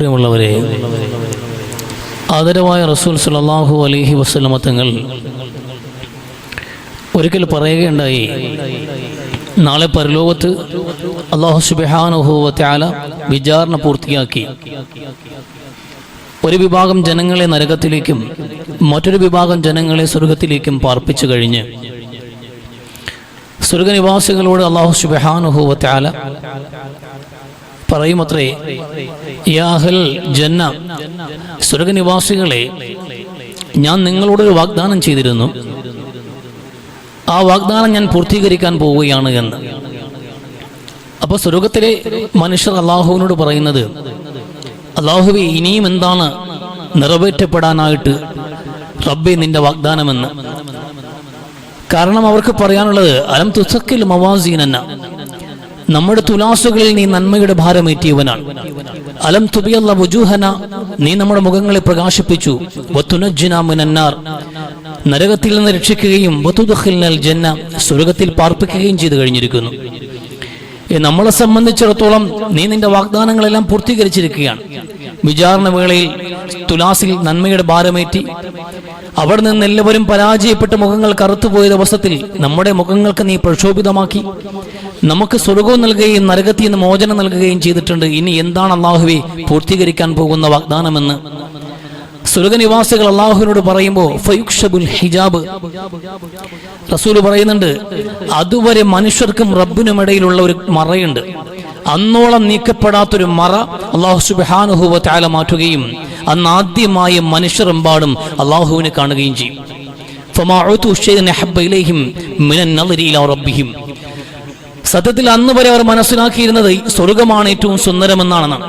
പ്രിയമുള്ളവരെ ആദരവായ റസൂൽ സല്ലല്ലാഹു അലഹി വസല്ലമ തങ്ങൾ ഒരിക്കൽ പറയുകയുണ്ടായി നാളെ പരലോകത്ത് അള്ളാഹു സുബെഹാനുഹൂവത്യാല വിചാരണ പൂർത്തിയാക്കി. ഒരു വിഭാഗം ജനങ്ങളെ നരകത്തിലേക്കും മറ്റൊരു വിഭാഗം ജനങ്ങളെ സ്വർഗത്തിലേക്കും പാർപ്പിച്ചു കഴിഞ്ഞ് സ്വർഗനിവാസികളോട് അള്ളാഹു സുബാനുഭവത്യാല പറയുമത്രേ യാഹൽ ജന്ന സ്വർഗനിവാസികളെ ഞാൻ നിങ്ങളോട് ഒരു വാഗ്ദാനം ചെയ്തിരുന്നു. ആ വാഗ്ദാനം ഞാൻ പൂർത്തീകരിക്കാൻ പോവുകയാണ് എന്ന്. അപ്പൊ സ്വർഗത്തിലെ മനുഷ്യർ അള്ളാഹുവിനോട് പറയുന്നത് അള്ളാഹുവെ ഇനിയും എന്താണ് നിറവേറ്റപ്പെടാനായിട്ട് റബ്ബെ നിന്റെ വാഗ്ദാനമെന്ന്? കാരണം അവർക്ക് പറയാനുള്ളത് അലം തുസക്കിൽ മവാസീനന്ന നമ്മുടെ തുലാസുകളിൽ നീ നന്മയുടെ ഭാരമേറ്റിയവനാണ്. അലം തുബിയല്ല വുജൂഹന നീ നമ്മുടെ മുഖങ്ങളെ പ്രകാശിപ്പിച്ചു. വത്തുനജ്ജിന മുനന്നാർ. നരകത്തിൽ നിന്ന് രക്ഷിക്കുകയും വത്തുദഖിൽനൽ ജന്ന സ്വർഗത്തിൽ പാർപ്പിക്കുകയും ചെയ്തു കഴിഞ്ഞിരിക്കുന്നു. നമ്മളെ സംബന്ധിച്ചിടത്തോളം നീ നിന്റെ വാഗ്ദാനങ്ങളെല്ലാം പൂർത്തീകരിച്ചിരിക്കുകയാണ്. വിചാരണ വേളയിൽ തുലാസിൽ നന്മയുടെ ഭാരമേറ്റി അവിടെ നിന്ന് എല്ലാവരും പരാജയപ്പെട്ട മുഖങ്ങൾ കറുത്തുപോയ ദിവസത്തിൽ നമ്മുടെ മുഖങ്ങൾക്ക് നീ പ്രക്ഷോഭിതമാക്കി. നമുക്ക് സ്വർഗവും നൽകുകയും നരകത്തിൽ നിന്ന് മോചനം നൽകുകയും ചെയ്തിട്ടുണ്ട്. ഇനി എന്താണ് അള്ളാഹുവെ പൂർത്തീകരിക്കാൻ പോകുന്ന വാഗ്ദാനമെന്ന്? സ്വർഗനിവാസികൾ അള്ളാഹുവിനോട് പറയുമ്പോൾ ഫയുക്ഷബുൽ ഹിജാബ്. റസൂൽ പറയുന്നുണ്ട് അതുവരെ മനുഷ്യർക്കും റബ്ബിനും ഇടയിലുള്ള ഒരു മറയുണ്ട്. അന്നോളം നീക്കപ്പെടാത്തൊരു മറ അള്ളാഹു സുബാനുഹുവ താല മാറ്റുകയും അന്ന് ആദ്യമായി മനുഷ്യരെമ്പാടും അള്ളാഹുവിനെ കാണുകയും ചെയ്യും. സത്യത്തിൽ അന്ന് വരെ അവർ മനസ്സിലാക്കിയിരുന്നത് സ്വർഗമാണ് ഏറ്റവും സുന്ദരമെന്നാണെന്നാണ്.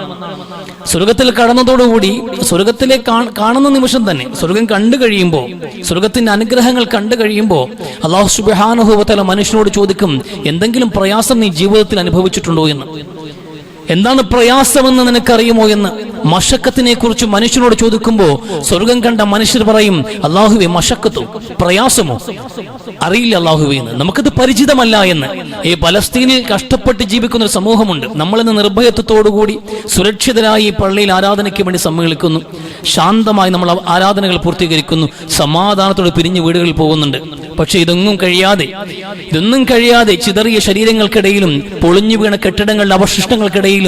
സ്വർഗത്തിൽ കടന്നതോടുകൂടി സ്വർഗത്തിലെ കാണുന്ന നിമിഷം തന്നെ സ്വർഗം കണ്ടു കഴിയുമ്പോൾ സ്വർഗത്തിന്റെ അനുഗ്രഹങ്ങൾ കണ്ടു കഴിയുമ്പോൾ അള്ളാഹു സുബാനുഭവത്തല മനുഷ്യനോട് ചോദിക്കും എന്തെങ്കിലും പ്രയാസം നീ ജീവിതത്തിൽ അനുഭവിച്ചിട്ടുണ്ടോ എന്ന്. എന്താണ് പ്രയാസമെന്ന് നിനക്കറിയുമോ എന്ന്? മഷക്കത്തിനെ കുറിച്ച് മനുഷ്യനോട് ചോദിക്കുമ്പോൾ സ്വർഗം കണ്ട മനുഷ്യർ പറയും അള്ളാഹുവെ മഷക്കത്തോ പ്രയാസമോ? അറിയില്ല അള്ളാഹുവെ എന്ന്. നമുക്കത് പരിചിതമല്ല എന്ന്. ഈ പലസ്തീനിൽ കഷ്ടപ്പെട്ട് ജീവിക്കുന്ന ഒരു സമൂഹമുണ്ട്. നമ്മളിന്ന് നിർഭയത്വത്തോടുകൂടി സുരക്ഷിതരായി ഈ പള്ളിയിൽ ആരാധനയ്ക്ക് വേണ്ടി സമ്മേളിക്കുന്നു. ശാന്തമായി നമ്മൾ ആരാധനകൾ പൂർത്തീകരിക്കുന്നു. സമാധാനത്തോടെ പിരിഞ്ഞ് വീടുകളിൽ പോകുന്നുണ്ട്. പക്ഷെ ഇതൊന്നും കഴിയാതെ ഇതൊന്നും കഴിയാതെ ചിതറിയ ശരീരങ്ങൾക്കിടയിലും പൊളിഞ്ഞു വീണ കെട്ടിടങ്ങളുടെ അവശിഷ്ടങ്ങൾക്കിടയിലും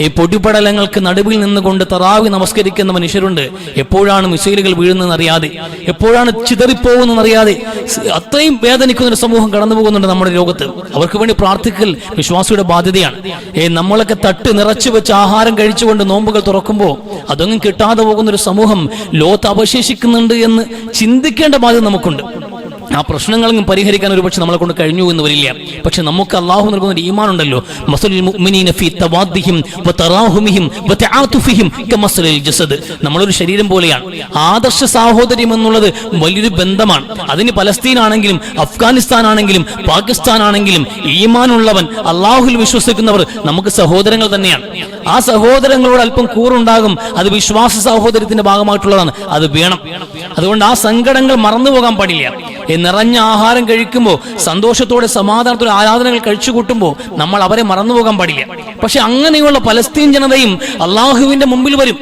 ഈ പൊടിപടലങ്ങൾക്ക് നടുവിൽ നിന്നുകൊണ്ട് തറാവി നമസ്കരിക്കുന്ന മനുഷ്യരുണ്ട്. എപ്പോഴാണ് മിസൈലുകൾ വീഴുന്നതെന്ന് അറിയാതെ എപ്പോഴാണ് ചിതറിപ്പോകുന്നതെന്ന് അറിയാതെ സ് അത്രയും വേദനിക്കുന്ന ഒരു സമൂഹം കടന്നു പോകുന്നുണ്ട് നമ്മുടെ ലോകത്ത്. അവർക്ക് വേണ്ടി പ്രാർത്ഥിക്കൽ വിശ്വാസിയുടെ ബാധ്യതയാണ്. ഏ നമ്മളൊക്കെ തട്ട് നിറച്ചു വെച്ച് ആഹാരം കഴിച്ചുകൊണ്ട് നോമ്പുകൾ തുറക്കുമ്പോൾ അതൊന്നും കിട്ടാതെ പോകുന്ന ഒരു സമൂഹം ലോകത്ത് അവശേഷിക്കുന്നുണ്ട് എന്ന് ചിന്തിക്കേണ്ട ബാധ്യത നമുക്കുണ്ട്. ആ പ്രശ്നങ്ങളും പരിഹരിക്കാൻ ഒരുപക്ഷെ നമ്മളെ കൊണ്ട് കഴിഞ്ഞു എന്ന് വരില്ല. പക്ഷെ നമുക്ക് അള്ളാഹു നൽകുന്ന ഒരു ഈമാൻ ഉണ്ടല്ലോ നമ്മളൊരു ശരീരം പോലെയാണ്. ആദർശ സാഹോദര്യം എന്നുള്ളത് വലിയൊരു ബന്ധമാണ്. അതിന് പലസ്തീൻ ആണെങ്കിലും അഫ്ഗാനിസ്ഥാൻ ആണെങ്കിലും പാകിസ്ഥാൻ ആണെങ്കിലും ഈമാനുള്ളവൻ അള്ളാഹുൽ വിശ്വസിക്കുന്നവർ നമുക്ക് സഹോദരങ്ങൾ തന്നെയാണ്. ആ സഹോദരങ്ങളോട് അല്പം കൂറുണ്ടാകും അത് വിശ്വാസ സഹോദര്യത്തിന്റെ ഭാഗമായിട്ടുള്ളതാണ്. അത് വേണം. അതുകൊണ്ട് ആ സങ്കടങ്ങൾ മറന്നു പോകാൻ പാടില്ല. നിറഞ്ഞ ആഹാരം കഴിക്കുമ്പോൾ സന്തോഷത്തോടെ സമാധാനത്തോടെ ആരാധനകൾ കഴിച്ചു കൂട്ടുമ്പോൾ നമ്മൾ അവരെ മറന്നു പോകാൻ പാടില്ല. പക്ഷെ അങ്ങനെയുള്ള പലസ്തീൻ ജനതയും അള്ളാഹുവിന്റെ മുമ്പിൽ വരും.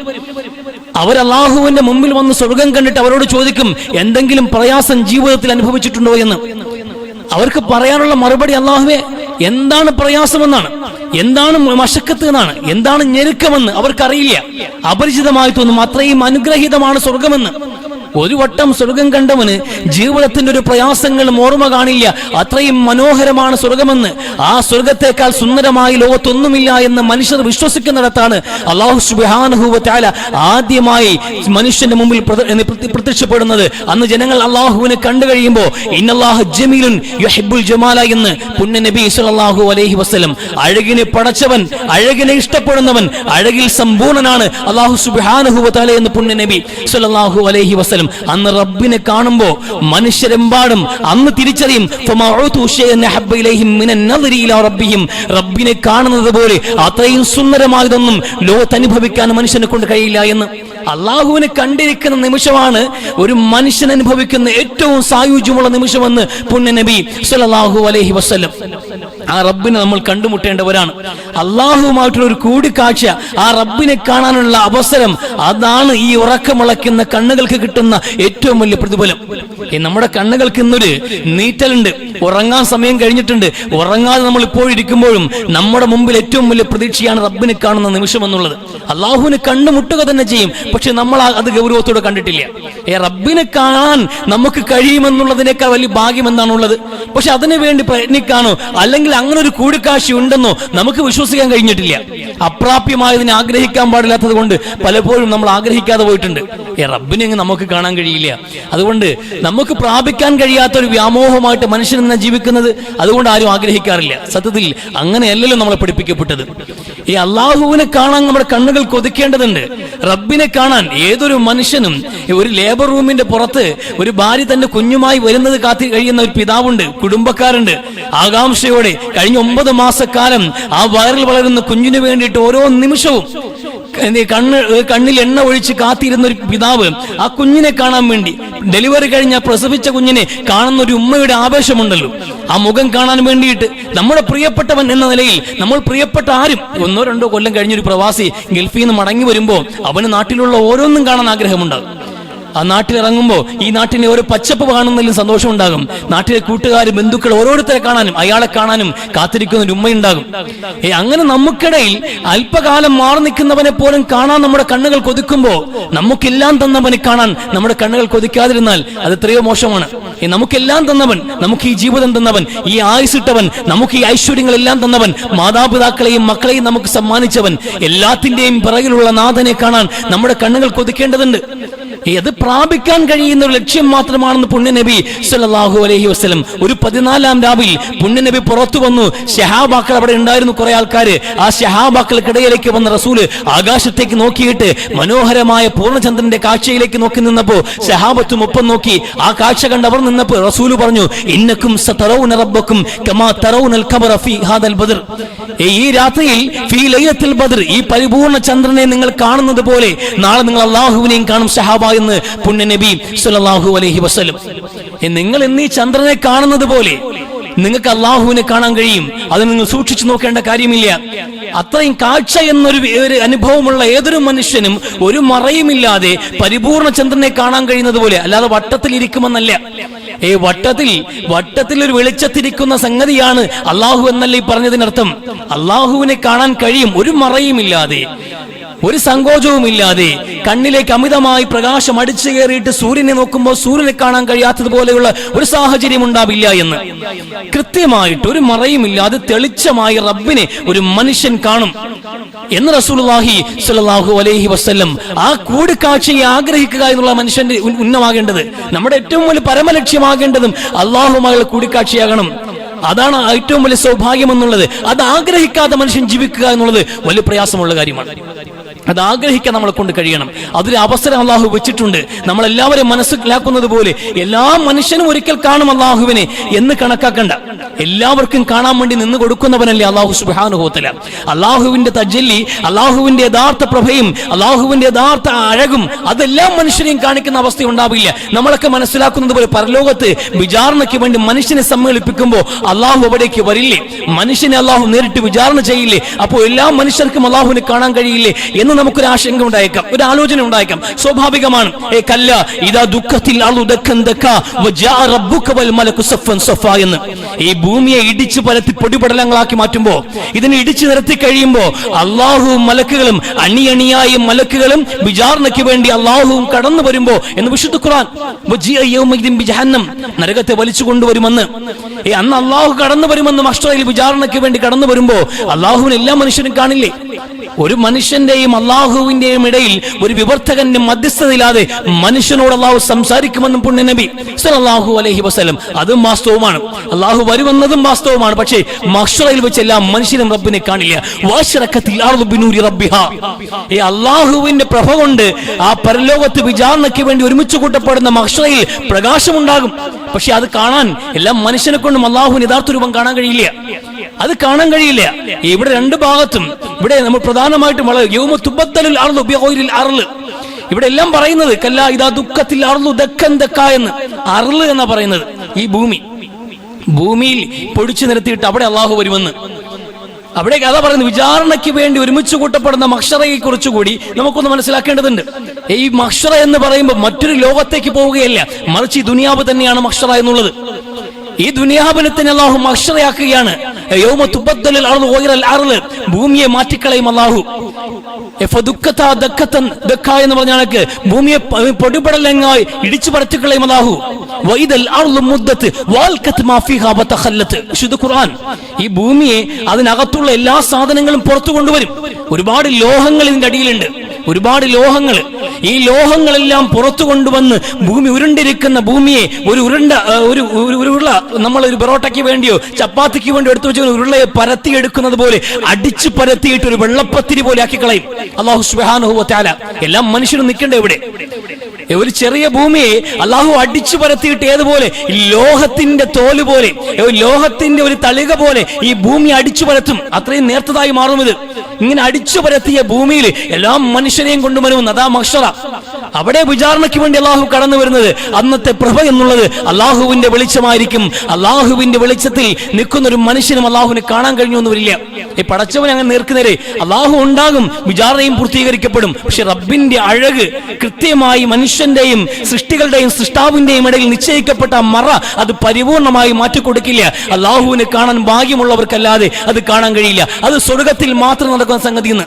അവർ അള്ളാഹുവിന്റെ മുമ്പിൽ വന്ന് സ്വർഗം കണ്ടിട്ട് അവരോട് ചോദിക്കും എന്തെങ്കിലും പ്രയാസം ജീവിതത്തിൽ അനുഭവിച്ചിട്ടുണ്ടോ എന്ന്? അവർക്ക് പറയാനുള്ള മറുപടി അള്ളാഹുവെ എന്താണ് പ്രയാസമെന്നാണ്? എന്താണ് മഷക്കത്ത് എന്നാണ്? എന്താണ് ഞെരുക്കമെന്ന് അവർക്കറിയില്ല. അപരിചിതമായി തോന്നും അത്രയും അനുഗ്രഹീതമാണ് സ്വർഗമെന്ന്. ഒരു വട്ടം സ്വർഗം കണ്ടവന് ജീവിതത്തിന്റെ ഒരു പ്രയാസങ്ങളും ഓർമ്മ കാണില്ല. അത്രയും മനോഹരമാണ് സ്വർഗമെന്ന്. ആ സ്വർഗത്തെക്കാൾ സുന്ദരമായി ലോകത്തൊന്നുമില്ല എന്ന് മനുഷ്യർ വിശ്വസിക്കുന്നിടത്താണ് അള്ളാഹു സുബാനുഭൂവത്താല ആദ്യമായി മനുഷ്യന്റെ മുമ്പിൽ പ്രത- പ്രത്യക്ഷപ്പെടുന്നത്. അന്ന് ജനങ്ങൾ അള്ളാഹുവിനെ കണ്ടു കഴിയുമ്പോൾ ഇന്നല്ലാഹു ജമീലുൻ ജമാല എന്ന് പുണ്യ നബി സല്ലല്ലാഹു അലൈഹി വസല്ലം അഴകിനെ പടച്ചവൻ അഴകിനെ ഇഷ്ടപ്പെടുന്നവൻ അഴകിൽ സമ്പൂർണനാണ് അള്ളാഹു സുബാനുഭൂവത്താല എന്ന് പുണ്യ നബി സല്ലല്ലാഹു അലൈഹി വസല്ലം അന്ന് റബ്ബിനെ കാണുമ്പോൾ മനുഷ്യരെമ്പാടും അന്ന് തിരിച്ചറിയും. റബ്ബിനെ കാണുന്നത് പോലെ അത്രയും സുന്ദരമായതൊന്നും ലോകത്ത് അനുഭവിക്കാൻ മനുഷ്യനെ കൊണ്ട് കഴിയില്ല എന്ന്. അള്ളാഹുവിനെ കണ്ടിരിക്കുന്ന നിമിഷമാണ് ഒരു മനുഷ്യൻ അനുഭവിക്കുന്ന ഏറ്റവും സായുജ്യമുള്ള നിമിഷമെന്ന് പുണ്യ നബി സല്ലല്ലാഹു അലൈഹി വസല്ലം. ആ റബ്ബിനെ നമ്മൾ കണ്ടുമുട്ടേണ്ടവരാണ്. അള്ളാഹുവുമായിട്ടുള്ള ഒരു കൂടിക്കാഴ്ച ആ റബ്ബിനെ കാണാനുള്ള അവസരം അതാണ് ഈ ഉറക്കമിളക്കുന്ന കണ്ണുകൾക്ക് കിട്ടുന്ന ഏറ്റവും വലിയ പ്രതിഫലം. നമ്മുടെ കണ്ണുകൾക്ക് ഇന്നൊരു നീറ്റലുണ്ട്. ഉറങ്ങാൻ സമയം കഴിഞ്ഞിട്ടുണ്ട്. ഉറങ്ങാതെ നമ്മൾ ഇപ്പോഴിരിക്കുമ്പോഴും നമ്മുടെ മുമ്പിൽ ഏറ്റവും വലിയ പ്രതീക്ഷയാണ് റബ്ബിനെ കാണുന്ന നിമിഷം എന്നുള്ളത്. അള്ളാഹുവിന് കണ്ടുമുട്ടുക തന്നെ ചെയ്യും. പക്ഷെ നമ്മൾ അത് ഗൗരവത്തോടെ കണ്ടിട്ടില്ല. ഏ റബ്ബിനെ കാണാൻ നമുക്ക് കഴിയുമെന്നുള്ളതിനേക്കാൾ വലിയ ഭാഗ്യം എന്താണുള്ളത്? പക്ഷെ അതിനു വേണ്ടി പ്രയത്നിക്കാനോ അല്ലെങ്കിൽ അങ്ങനെ ഒരു കൂടിക്കാഴ്ച ഉണ്ടെന്നോ നമുക്ക് വിശ്വസിക്കാൻ കഴിഞ്ഞിട്ടില്ല. അപ്രാപ്യമായതിനെ ആഗ്രഹിക്കാൻ പാടില്ലാത്തത് കൊണ്ട് പലപ്പോഴും നമ്മൾ ആഗ്രഹിക്കാതെ പോയിട്ടുണ്ട്. ഏ റബ്ബിനെ നമുക്ക് കാണാൻ കഴിയില്ല. അതുകൊണ്ട് നമുക്ക് പ്രാപിക്കാൻ കഴിയാത്ത ഒരു വ്യാമോഹമായിട്ട് മനുഷ്യൻ എന്ന ജീവിക്കുന്നത് അതുകൊണ്ട് ആരും ആഗ്രഹിക്കാറില്ല. സത്യത്തിൽ അങ്ങനെയല്ലല്ലോ നമ്മളെ പഠിപ്പിക്കപ്പെട്ടത്. ഈ അള്ളാഹുവിനെ കാണാൻ നമ്മുടെ കണ്ണുകൾ കൊതിക്കേണ്ടതുണ്ട്. റബ്ബിനെ കാണാൻ ഏതൊരു മനുഷ്യനും ഒരു ലേബർ റൂമിന്റെ പുറത്ത് ഒരു ഭാര്യ തന്റെ കുഞ്ഞുമായി വരുന്നത് കാത്തി കഴിയുന്ന ഒരു പിതാവുണ്ട് കുടുംബക്കാരുണ്ട്. ആകാംക്ഷയോടെ കഴിഞ്ഞ ഒമ്പത് മാസക്കാലം ആ വയറിൽ വളരുന്ന കുഞ്ഞിന് വേണ്ടിയിട്ട് ഓരോ നിമിഷവും കണ്ണ് കണ്ണിൽ എണ്ണ ഒഴിച്ച് കാത്തിരുന്ന ഒരു പിതാവ് ആ കുഞ്ഞിനെ കാണാൻ വേണ്ടി ഡെലിവറി കഴിഞ്ഞ പ്രസവിച്ച കുഞ്ഞിനെ കാണുന്ന ഒരു ഉമ്മയുടെ ആവേശമുണ്ടല്ലോ. ആ മുഖം കാണാൻ വേണ്ടിയിട്ട് നമ്മുടെ പ്രിയപ്പെട്ടവൻ എന്ന നിലയിൽ നമ്മൾ പ്രിയപ്പെട്ട ആരും ഒന്നോ രണ്ടോ കൊല്ലം കഴിഞ്ഞൊരു പ്രവാസി ഗൾഫിൽ നിന്ന് മടങ്ങി വരുമ്പോൾ അവന് നാട്ടിലുള്ള ഓരോന്നും കാണാൻ ആഗ്രഹമുണ്ടാകും. ആ നാട്ടിൽ ഇറങ്ങുമ്പോൾ ഈ നാട്ടിനെ ഓരോ പച്ചപ്പ് കാണുന്നതിലും സന്തോഷം ഉണ്ടാകും നാട്ടിലെ കൂട്ടുകാർ ബന്ധുക്കൾ ഓരോരുത്തരെ കാണാനും അയാളെ കാണാനും കാത്തിരിക്കുന്ന ഒരു ഉമ്മയുണ്ടാകും. ഏ അങ്ങനെ നമുക്കിടയിൽ അല്പകാലം മാറി നിൽക്കുന്നവനെ പോലും കാണാൻ നമ്മുടെ കണ്ണുകൾ കൊതിക്കുമ്പോൾ നമുക്കെല്ലാം തന്നവനെ കാണാൻ നമ്മുടെ കണ്ണുകൾ കൊതിക്കാതിരുന്നാൽ അത് എത്രയോ മോശമാണ്. നമുക്കെല്ലാം തന്നവൻ നമുക്ക് ഈ ജീവിതം തന്നവൻ ഈ ആയുസിട്ടവൻ നമുക്ക് ഈ ഐശ്വര്യങ്ങളെല്ലാം തന്നവൻ മാതാപിതാക്കളെയും മക്കളെയും നമുക്ക് സമ്മാനിച്ചവൻ എല്ലാത്തിന്റെയും പിറകിലുള്ള നാഥനെ കാണാൻ നമ്മുടെ കണ്ണുകൾ കൊതിക്കേണ്ടതുണ്ട്. അത് പ്രാപിക്കാൻ കഴിയുന്ന ഒരു ലക്ഷ്യം മാത്രമാണെന്ന് പുണ്യനബി സല്ലാഹു അലഹി വസ്ലം ഒരു പതിനാലാം രാവിൽ പുണ്യനബി പുറത്തു വന്നു. ഷഹാബാക്കൾ അവിടെ ഉണ്ടായിരുന്നു കുറെ ആൾക്കാർ ആ ഷഹാബാക്കൾക്കിടയിലേക്ക് വന്ന റസൂൽ ആകാശത്തേക്ക് നോക്കിയിട്ട് മനോഹരമായ പൂർണചന്ദ്രന്റെ കാഴ്ചയിലേക്ക് നോക്കി നിന്നപ്പോ ഷഹാബത്തും ഒപ്പം നോക്കി ആ കാഴ്ച കണ്ട് അവർ നിന്നപ്പോ റസൂൽ പറഞ്ഞു ഇന്നക്കും റബ്ബക്കും കമാ ഫീ ഹാദൽ ബദർ. ഈ രാത്രിയിൽ ഫീ ബദർ ഈ പരിപൂർണ ചന്ദ്രനെ നിങ്ങൾ കാണുന്നത് പോലെ നാളെ നിങ്ങൾ അള്ളാഹുവിനെയും കാണും ഷഹാബ എന്ന് പുണ്യനബി സുലാഹു അലഹി വസല്ലം. നിങ്ങൾ ഇന്ന് ഈ ചന്ദ്രനെ കാണുന്നത് പോലെ നിങ്ങൾക്ക് അള്ളാഹുവിനെ കാണാൻ കഴിയും. അത് നിങ്ങൾ സൂക്ഷിച്ചു നോക്കേണ്ട കാര്യമില്ല. അത്രയും കാഴ്ച എന്നൊരു അനുഭവമുള്ള ഏതൊരു മനുഷ്യനും ഒരു മറയുമില്ലാതെ പരിപൂർണ ചന്ദ്രനെ കാണാൻ കഴിയുന്നത് പോലെ അല്ലാതെ വട്ടത്തിൽ ഇരിക്കുമെന്നല്ല. ഏ വട്ടത്തിൽ വട്ടത്തിൽ ഒരു വെളിച്ചത്തിരിക്കുന്ന സംഗതിയാണ് അള്ളാഹു എന്നല്ല ഈ പറഞ്ഞതിനർത്ഥം. അള്ളാഹുവിനെ കാണാൻ കഴിയും ഒരു മറയുമില്ലാതെ. ഒരു സങ്കോചവുമില്ലാതെ കണ്ണിലേക്ക് അമിതമായി പ്രകാശം അടിച്ചു കയറിയിട്ട് സൂര്യനെ നോക്കുമ്പോൾ സൂര്യനെ കാണാൻ കഴിയാത്തതുപോലെയുള്ള ഒരു സാഹചര്യം ഉണ്ടാവില്ല എന്ന്. കൃത്യമായിട്ട് ഒരു മറയുമില്ലാതെ തെളിച്ചമായി റബ്ബിനെ ഒരു മനുഷ്യൻ കാണും. എന്ന് റസൂലുള്ളാഹി സ്വല്ലല്ലാഹു അലൈഹി വസ്ല്ലം ആ കൂടിക്കാഴ്ചയെ ആഗ്രഹിക്കുക എന്നുള്ള മനുഷ്യന്റെ ഉന്നമാകേണ്ടത് നമ്മുടെ ഏറ്റവും വലിയ പരമലക്ഷ്യമാകേണ്ടതും അള്ളാഹുമായുള്ള കൂടിക്കാഴ്ചയാകണം. അതാണ് ഏറ്റവും വലിയ സൗഭാഗ്യം എന്നുള്ളത് അത് ആഗ്രഹിക്കാതെ മനുഷ്യൻ ജീവിക്കുക എന്നുള്ളത് വലിയ പ്രയാസമുള്ള കാര്യമാണ്. അത് ആഗ്രഹിക്കാൻ നമ്മളെ കൊണ്ട് കഴിയണം. അതൊരു അവസരം അള്ളാഹു വെച്ചിട്ടുണ്ട്. നമ്മൾ എല്ലാവരും മനസ്സിലാക്കുന്നത് പോലെ എല്ലാ മനുഷ്യനും ഒരിക്കൽ കാണും അള്ളാഹുവിനെ എന്ന് കണക്കാക്കണ്ട. എല്ലാവർക്കും കാണാൻ വേണ്ടി നിന്ന് കൊടുക്കുന്നവനല്ലേ അള്ളാഹു സുബാനുഭവത്തില അള്ളാഹുവിന്റെ തജ്ജല്ലി അള്ളാഹുവിന്റെ യഥാർത്ഥ പ്രഭയും അള്ളാഹുവിന്റെ യഥാർത്ഥ അഴകും അതെല്ലാം മനുഷ്യനെയും കാണിക്കുന്ന അവസ്ഥ ഉണ്ടാവില്ല. നമ്മളൊക്കെ മനസ്സിലാക്കുന്നത് പോലെ പരലോകത്ത് വിചാരണയ്ക്ക് വേണ്ടി മനുഷ്യനെ സമ്മേളിപ്പിക്കുമ്പോൾ അള്ളാഹു അവിടേക്ക് വരില്ലേ? മനുഷ്യനെ അള്ളാഹു നേരിട്ട് വിചാരണ ചെയ്യില്ലേ? അപ്പോൾ എല്ലാ മനുഷ്യർക്കും അള്ളാഹുവിനെ കാണാൻ കഴിയില്ലേ? എന്ന് നമുക്കൊരു ആശങ്ക ഉണ്ടായേക്കാം ഒരു ആലോചന ഉണ്ടായേക്കാം സ്വാഭാവികമാണ് ഏ കല്ല ഇതാ ദുഃഖത്തിൽ എന്ന്. ഈ ഭൂമിയെ ഇടിച്ചു പരത്തി പൊടിപടലങ്ങളാക്കി മാറ്റുമ്പോ ഇതിനെ ഇടിച്ചു നിരത്തി കഴിയുമ്പോ അള്ളാഹുവും മലക്കുകളും അണിയണിയായ മലക്കുകളും വിചാരണയ്ക്ക് വേണ്ടി അള്ളാഹുവും കടന്നു വരുമ്പോ എന്ന് വിശുദ്ധ ഖുറാൻ നരകത്തെ വലിച്ചു കൊണ്ടുവരുമെന്ന്. അന്ന് അള്ളാഹു കടന്നു വരുമെന്ന് മഷ്ടയിൽ വിചാരണയ്ക്ക് വേണ്ടി കടന്നു വരുമ്പോ അള്ളാഹുവിന് എല്ലാ മനുഷ്യരും കാണില്ലേ? ഒരു മനുഷ്യന്റെയും അള്ളാഹുവിന്റെയും ഇടയിൽ ഒരു വിവർത്തകന്റെ മധ്യസ്ഥതയില്ലാതെ മനുഷ്യനോട് അള്ളാഹു സംസാരിക്കുമെന്നും പുണ്യനബി അള്ളാഹു അലഹി വസ്ലം അതും വാസ്തവമാണ്. അള്ളാഹു വരുമെന്നതും വാസ്തവമാണ്. പക്ഷേ മഷറയിൽ വെച്ച് എല്ലാ മനുഷ്യനും റബ്ബിനെ കാണില്ല. ഈ അള്ളാഹുവിന്റെ പ്രഭ കൊണ്ട് ആ പരലോകത്ത് വിചാരണയ്ക്ക് വേണ്ടി ഒരുമിച്ച് കൂട്ടപ്പെടുന്ന മഷറയിൽ പ്രകാശമുണ്ടാകും. പക്ഷെ അത് കാണാൻ എല്ലാ മനുഷ്യനെ കൊണ്ടും അള്ളാഹുവിന് യഥാർത്ഥ രൂപം കാണാൻ കഴിയില്ല. അത് കാണാൻ കഴിയില്ല. ഇവിടെ രണ്ട് ഭാഗത്തും. ഇവിടെ നമ്മൾ പ്രധാനമായിട്ടും വളരെ യൗമ തുബത്തലിൽ അറുതു ബിഗൈരിൽ അറൾ ഇവിടെ എല്ലാം പറയുന്നത് കല്ല ഇതാ ദുഃഖത്തിൽ അറുതു ദക്കൻ ദക്ക എന്ന്. അറൾ എന്നാ പറയുന്നത്. ഈ ഭൂമി. ഭൂമിയിൽ പൊടിച്ചു നിരത്തിയിട്ട് അവിടെ അള്ളാഹു വരുമെന്ന്. അവിടെ കഥ പറയുന്നു വിചാരണയ്ക്ക് വേണ്ടി ഒരുമിച്ച് കൂട്ടപ്പെടുന്ന മക്ഷറയെ കുറിച്ചുകൂടി നമുക്കൊന്ന് മനസ്സിലാക്കേണ്ടതുണ്ട്. ഈ മക്ഷറ എന്ന് പറയുമ്പോൾ മറ്റൊരു ലോകത്തേക്ക് പോവുകയല്ല മറിച്ച് ഈ ദുനിയാവ് തന്നെയാണ് മക്ഷറ എന്നുള്ളത്. ഈ ദുനിയാബിനെ തന്നെ അള്ളാഹു മക്ഷറയാക്കുകയാണ് ഭൂമിയെ മാറ്റിക്കളയും അള്ളാഹു എന്ന് പറഞ്ഞാൽ കണക്ക് ഭൂമിയെ പൊടിപടലങ്ങായി ഇടിച്ചു പരത്തിക്കളയും അള്ളാഹു ഖുർആൻ. ഈ ഭൂമിയെ അതിനകത്തുള്ള എല്ലാ സാധനങ്ങളും പുറത്തു കൊണ്ടുവരും. ഒരുപാട് ലോഹങ്ങൾ ഇതിന്റെ അടിയിലുണ്ട്. ഒരുപാട് ലോഹങ്ങൾ ഈ ലോഹങ്ങളെല്ലാം പുറത്തു കൊണ്ടുവന്ന് ഭൂമി ഉരുണ്ടിരിക്കുന്ന ഭൂമിയെ ഒരു ഉരുണ്ട ഒരു ഉരുള നമ്മൾ ഒരു പൊറോട്ടയ്ക്ക് വേണ്ടിയോ ചപ്പാത്തിക്ക് വേണ്ടിയോ എടുത്തു വെച്ച ഉരുളയെ പരത്തി എടുക്കുന്നത് പോലെ അടിച്ചു പരത്തിയിട്ട് ഒരു വെള്ളപ്പത്തിരി പോലെ ആക്കി കളയും അള്ളാഹു സുബാനുഹുല എല്ലാം മനുഷ്യരും നിൽക്കണ്ടേ ഇവിടെ? ഒരു ചെറിയ ഭൂമിയെ അള്ളാഹു അടിച്ചു പരത്തിയിട്ട് ഏതുപോലെ? ലോഹത്തിന്റെ തോൽ പോലെ ലോഹത്തിന്റെ ഒരു തളിക പോലെ ഈ ഭൂമി അടിച്ചു പരത്തും. അത്രയും നേർത്തതായി മാറും ഇത്. ഇങ്ങനെ അടിച്ചു പരത്തിയ ഭൂമിയിൽ എല്ലാ മനുഷ്യരെയും കൊണ്ടുവരുമെന്ന് അതാ മക്ഷറ അവിടെ വിചാരണയ്ക്ക് വേണ്ടി അള്ളാഹു കടന്നു വരുന്നത് അന്നത്തെ പ്രഭ എന്നുള്ളത് അള്ളാഹുവിന്റെ വെളിച്ചമായിരിക്കും. അള്ളാഹുവിന്റെ വെളിച്ചത്തിൽ നിൽക്കുന്ന ഒരു മനുഷ്യനും അള്ളാഹുവിനെ കാണാൻ കഴിഞ്ഞു എന്ന് വരില്ല. ഈ പടച്ചവൻ അങ്ങനെ നേർക്കുന്നേരെ അള്ളാഹു ഉണ്ടാകും വിചാരണയും പൂർത്തീകരിക്കപ്പെടും. പക്ഷെ റബ്ബിന്റെ അഴക് കൃത്യമായി മനുഷ്യന്റെയും സൃഷ്ടികളുടെയും സൃഷ്ടാവിന്റെയും ഇടയിൽ നിശ്ചയിക്കപ്പെട്ട മറ അത് പരിപൂർണമായി മാറ്റിക്കൊടുക്കില്ല. അള്ളാഹുവിനെ കാണാൻ ഭാഗ്യമുള്ളവർക്കല്ലാതെ അത് കാണാൻ കഴിയില്ല. അത് സ്വർഗത്തിൽ മാത്രം നടക്കുന്ന സംഗതി എന്ന്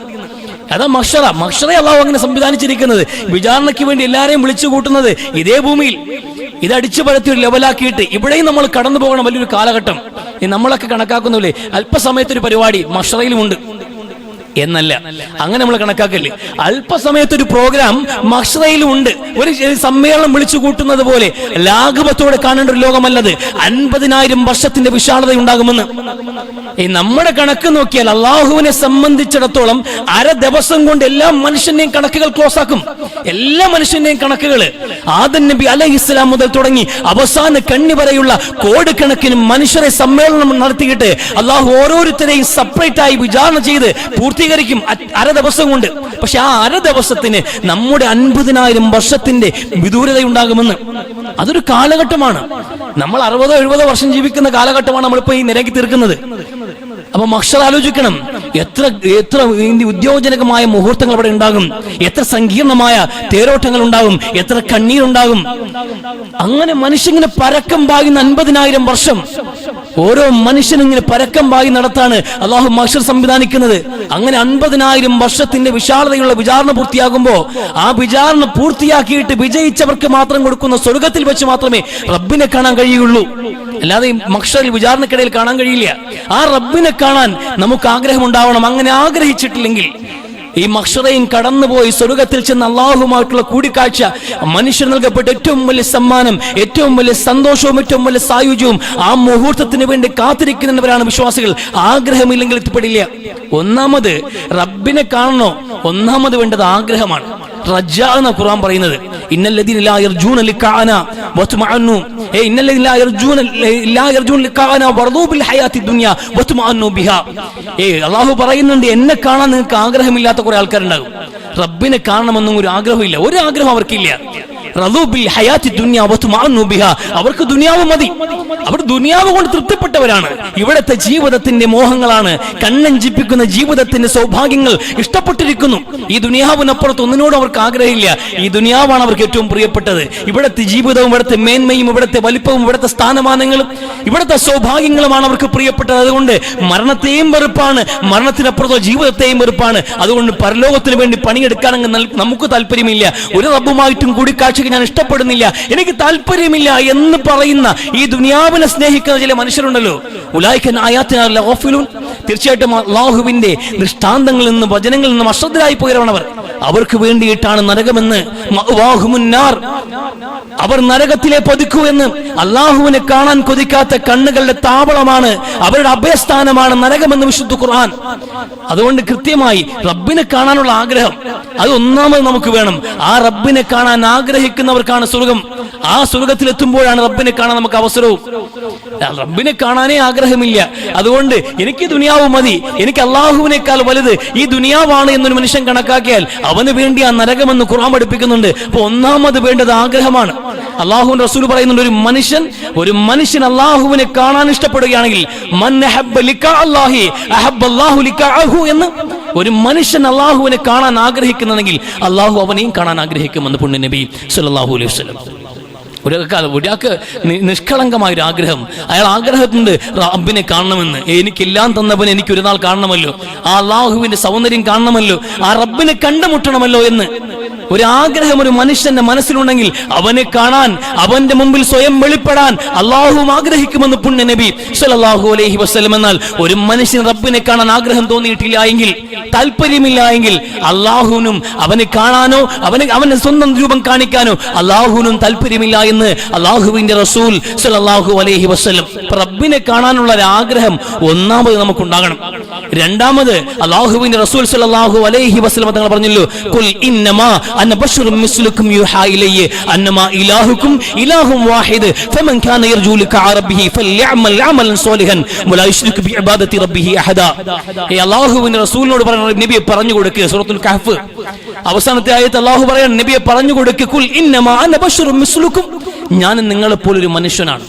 അതാ മക്ഷറ മക്ഷറ അള്ളാഹു അങ്ങനെ സംവിധാനിച്ചിരിക്കുന്നത്. വിചാരണയ്ക്ക് വേണ്ടി എല്ലാരെയും വിളിച്ചു കൂട്ടുന്നത് ഇതേ ഭൂമിയിൽ. ഇത് അടിച്ചു പരത്തി ഒരു ലെവലാക്കിയിട്ട് ഇവിടെയും നമ്മൾ കടന്നു പോകണം വലിയൊരു കാലഘട്ടം. നമ്മളൊക്കെ കണക്കാക്കുന്നില്ലേ? അല്പസമയത്തൊരു പരിപാടി മഷറയിലുമുണ്ട് എന്നല്ല. അങ്ങനെ നമ്മൾ കണക്കാക്കല്ലേ? അല്പസമയത്തൊരു പ്രോഗ്രാം മക്ഷതയിലുണ്ട് ഒരു സമ്മേളനം വിളിച്ചു കൂട്ടുന്നത് പോലെ ലാഘവത്തോടെ കാണേണ്ട ഒരു ലോകമല്ലത്. അൻപതിനായിരം വർഷത്തിന്റെ വിശാലത ഉണ്ടാകുമെന്ന്. ഈ നമ്മുടെ കണക്ക് നോക്കിയാൽ അള്ളാഹുവിനെ സംബന്ധിച്ചിടത്തോളം അര ദിവസം കൊണ്ട് എല്ലാ മനുഷ്യന്റെയും കണക്കുകൾ ക്ലോസ് ആക്കും. എല്ലാ മനുഷ്യന്റെയും കണക്കുകൾ ആദൻ നബി അലഹി ഇസ്ലാം മുതൽ തുടങ്ങി അവസാന കണ്ണി വരെയുള്ള കോടിക്കണക്കിന് മനുഷ്യരെ സമ്മേളനം നടത്തിയിട്ട് അള്ളാഹു ഓരോരുത്തരെയും സെപ്പറേറ്റ് ആയി വിചാരണ ചെയ്ത് പൂർത്തീകരിക്കും അര ദിവസം കൊണ്ട്. പക്ഷെ ആ അര ദിവസത്തിന് നമ്മുടെ അൻപതിനായിരം വർഷത്തിന്റെ വിദൂരതയുണ്ടാകുമെന്ന്. അതൊരു കാലഘട്ടമാണ്. നമ്മൾ അറുപതോ എഴുപതോ വർഷം ജീവിക്കുന്ന കാലഘട്ടമാണ് നമ്മളിപ്പോ ഈ നിരക്കി തീർക്കുന്നത്. അപ്പൊ മക്ഷർ ആലോചിക്കണം. എത്ര എത്ര ഉദ്യോഗജനകമായ മുഹൂർത്തങ്ങൾ അവിടെ ഉണ്ടാകും. എത്ര സങ്കീർണമായ തേരോട്ടങ്ങൾ ഉണ്ടാകും. എത്ര കണ്ണീരുണ്ടാകും. അങ്ങനെ മനുഷ്യങ്ങനെ പരക്കം പായുന്ന അൻപതിനായിരം വർഷം. ഓരോ മനുഷ്യനും ഇങ്ങനെ പരക്കം പായി നടത്താണ് അള്ളാഹു മഷർ സംവിധാനിക്കുന്നത്. അങ്ങനെ അൻപതിനായിരം വർഷത്തിന്റെ വിശാലതയുള്ള വിചാരണ പൂർത്തിയാകുമ്പോ ആ വിചാരണ പൂർത്തിയാക്കിയിട്ട് വിജയിച്ചവർക്ക് മാത്രം കൊടുക്കുന്ന സ്വർഗത്തിൽ വെച്ച് മാത്രമേ റബ്ബിനെ കാണാൻ കഴിയുള്ളൂ അല്ലാതെ ഈ മക്ഷറിൽ വിചാരണക്കിടയിൽ കാണാൻ കഴിയില്ല. ആ റബ്ബിനെ കാണാൻ നമുക്ക് ആഗ്രഹം ഉണ്ടാവണം അങ്ങനെ ആഗ്രഹിച്ചിട്ടില്ലെങ്കിൽ ഈ മക്ഷറയും കടന്നുപോയി സ്വർഗത്തിൽ ചെന്ന് അള്ളാഹുമായിട്ടുള്ള കൂടിക്കാഴ്ച. മനുഷ്യർ നൽകപ്പെട്ട ഏറ്റവും വലിയ സമ്മാനം ഏറ്റവും വലിയ സന്തോഷവും ഏറ്റവും വലിയ സായുജ്യവും ആ മുഹൂർത്തത്തിന് വേണ്ടി കാത്തിരിക്കുന്നവരാണ് വിശ്വാസികൾ. ആഗ്രഹമില്ലെങ്കിൽ എത്തിപ്പെടില്ല. ഒന്നാമത് റബ്ബിനെ കാണണോ? ഒന്നാമത് വേണ്ടത് ആഗ്രഹമാണ്. റജ്ജ എന്ന ഖുറാൻ പറയുന്നത്. ഇന്നല്ലദീന ലാ യർജൂന ലിഖാന വത്മഅന്നു ഏ ഇന്നല്ലദീന ലാ യർജൂന ലാ യർജൂന ലിഖാന വറദൂ ബിൽ ഹയാത്തി ദുനിയ വത്മഅന്നു ബിഹാ. ഏ അല്ലാഹു പറയുന്നുണ്ട് എന്നെ കാണാൻ നിങ്ങൾക്ക് ആഗ്രഹമില്ലാത്ത കുറെ ആൾക്കാരുണ്ടാകും. റബ്ബിനെ കാണണമെന്നും ഒരു ആഗ്രഹമില്ല. ഒരു ആഗ്രഹം അവർക്കില്ല. അവർക്ക് ദുനിയാവ് മതി. അവർ ദുനിയാവ് കൊണ്ട് തൃപ്തിപ്പെട്ടവരാണ്. ഇവിടത്തെ ജീവിതത്തിന്റെ മോഹങ്ങളാണ്. കണ്ണഞ്ചിപ്പിക്കുന്ന ജീവിതത്തിന്റെ സൗഭാഗ്യങ്ങൾ ഇഷ്ടപ്പെട്ടിരിക്കുന്നു. ഈ ദുനിയാവിനപ്പുറത്ത് ഒന്നിനോടും അവർക്ക് ആഗ്രഹമില്ല. ഈ ദുനിയാവാണ് അവർക്ക് ഏറ്റവും പ്രിയപ്പെട്ടത്. ഇവിടത്തെ ജീവിതവും ഇവിടത്തെ മേന്മയും ഇവിടത്തെ വലിപ്പവും ഇവിടത്തെ സ്ഥാനമാനങ്ങളും ഇവിടത്തെ സൗഭാഗ്യങ്ങളുമാണ് അവർക്ക് പ്രിയപ്പെട്ടത്. അതുകൊണ്ട് മരണത്തെയും വെറുപ്പാണ്. മരണത്തിനപ്പുറത്തോ ജീവിതത്തെയും വെറുപ്പാണ്. അതുകൊണ്ട് പരലോകത്തിന് വേണ്ടി പണിയെടുക്കാൻ നമുക്ക് താല്പര്യമില്ല. ഒരു റബ്ബുമായിട്ടും കൂടിക്കാഴ്ചയ്ക്ക് ഞാൻ ഇഷ്ടപ്പെടുന്നില്ല എനിക്ക് താല്പര്യമില്ല എന്ന് പറയുന്ന ഈ ദുനിയാവിനെ സ്നേഹിക്കുന്ന ചില മനുഷ്യരുണ്ടല്ലോ ഉലായിക്കൻ. തീർച്ചയായിട്ടും അള്ളാഹുവിന്റെ ദൃഷ്ടാന്തങ്ങളിൽ നിന്നും വചനങ്ങളിൽ നിന്നും അശ്രദ്ധരായി പോയവർ അവർക്ക് വേണ്ടിയിട്ടാണ് നരകമെന്ന്. അവർ നരകത്തിലെ പതിക്കൂ എന്ന് അള്ളാഹുവിനെ കാണാൻ കൊതിക്കാത്ത കണ്ണുകളുടെ താവളമാണ് അവരുടെ അഭയസ്ഥാനമാണ് നരകമെന്ന് വിശുദ്ധ ഖുർആൻ. അതുകൊണ്ട് കൃത്യമായി റബ്ബിനെ കാണാനുള്ള ആഗ്രഹം. അത് ഒന്നാമത് നമുക്ക് വേണം. ആ റബ്ബിനെ കാണാൻ ആഗ്രഹിക്കുന്നവർക്കാണ് സ്വർഗം ആ സ്വർഗത്തിലെത്തുമ്പോഴാണ് റബ്ബിനെ കാണാൻ നമുക്ക് അവസരവും. റബ്ബിനെ കാണാനേ ആഗ്രഹമില്ല. അതുകൊണ്ട് എനിക്ക് ദുനിയാവ് മതി. എനിക്ക് അള്ളാഹുവിനേക്കാൾ വലുത് ഈ ദുനിയാവാണ് എന്നൊരു മനുഷ്യൻ കണക്കാക്കിയാൽ അവന് വേണ്ടി ആ നരകമെന്ന് ഖുർആൻ പഠിപ്പിക്കുന്നുണ്ട്. അപ്പൊ ഒന്നാമത് വേണ്ടത് ആഗ്രഹമാണ്. അള്ളാഹു റസൂൽ പറയുന്നുണ്ട് ഒരു മനുഷ്യൻ ഒരു മനുഷ്യൻ അള്ളാഹുവിനെ കാണാൻ ഇഷ്ടപ്പെടുകയാണെങ്കിൽ എന്ന് ഒരു മനുഷ്യൻ അള്ളാഹുവിനെ കാണാൻ ആഗ്രഹിക്കുന്നുണ്ടെങ്കിൽ അള്ളാഹു അവനെയും കാണാൻ ആഗ്രഹിക്കുമെന്ന് പുണ്യ നബി സല്ലാഹു അലൈഹി വസല്ലം. ഒരാൾക്ക് ഒരാൾക്ക് നിഷ്കളങ്കമായ ഒരു ആഗ്രഹം അയാൾ ആഗ്രഹത്തിന്റെ റബ്ബിനെ കാണണമെന്ന്. എനിക്കെല്ലാം തന്നവൻ എനിക്ക് ഒരു നാൾ കാണണമല്ലോ. ആ അള്ളാഹുവിന്റെ സൗന്ദര്യം കാണണമല്ലോ. ആ റബ്ബിനെ കണ്ടുമുട്ടണമല്ലോ എന്ന്. ഒരു ആഗ്രഹം ഒരു മനുഷ്യന്റെ മനസ്സിലുണ്ടെങ്കിൽ അവനെ കാണാൻ അവന്റെ മുമ്പിൽ സ്വയം വെളിപ്പെടാൻ അള്ളാഹുവും ആഗ്രഹിക്കുമെന്ന് പുണ്യ നബി സലാഹു അലൈഹി വസ്ലം എന്നാൽ ഒരു മനുഷ്യൻ റബ്ബിനെ കാണാൻ ആഗ്രഹം തോന്നിയിട്ടില്ല എങ്കിൽ താല്പര്യമില്ല എങ്കിൽ അള്ളാഹുവിനും അവനെ കാണാനോ അവനെ അവന്റെ സ്വന്തം രൂപം കാണിക്കാനോ അള്ളാഹുവിനും താല്പര്യമില്ല എന്ന് അള്ളാഹുവിന്റെ റസൂൽ സലാഹു അലൈഹി വസ്ലം റബ്ബിനെ കാണാനുള്ള ഒരു ആഗ്രഹം ഒന്നാമത് നമുക്കുണ്ടാകണം. രണ്ടാമത് അള്ളാഹുവിന്റെ റസൂൽ സല്ലല്ലാഹു അലൈഹി വസല്ലം തങ്ങൾ പറഞ്ഞല്ലോ കുൽ ഇന്നമാ അന ബശറും മിസ്ലുക്കും യുഹാ ഇലയ്യ. അന്നമാ ഇലാഹുക്കും ഇലാഹും വാഹിദ്. ഫമൻ കാന യർജു ലിഖാ റബ്ബിഹി ഫല്യഅമൽ അമലൻ സ്വാലിഹൻ വലാ യുശ്രിക് ബിഇബാദത്തി റബ്ബിഹി അഹദ. ഈ അള്ളാഹുവിന്റെ റസൂലിനോട് പറയുന്ന നബി പറഞ്ഞു കൊടുക്കുക സൂറത്തുൽ കഹ്ഫ്. അവസാനത്തെ ആയത്ത് അള്ളാഹു പറയാൻ നബിയെ പറഞ്ഞു കൊടുക്കുക കുൽ ഇന്നമാ അന ബശറും മിസ്ലുക്കും. ഞാൻ നിങ്ങളെപ്പോലൊരു മനുഷ്യനാണ്.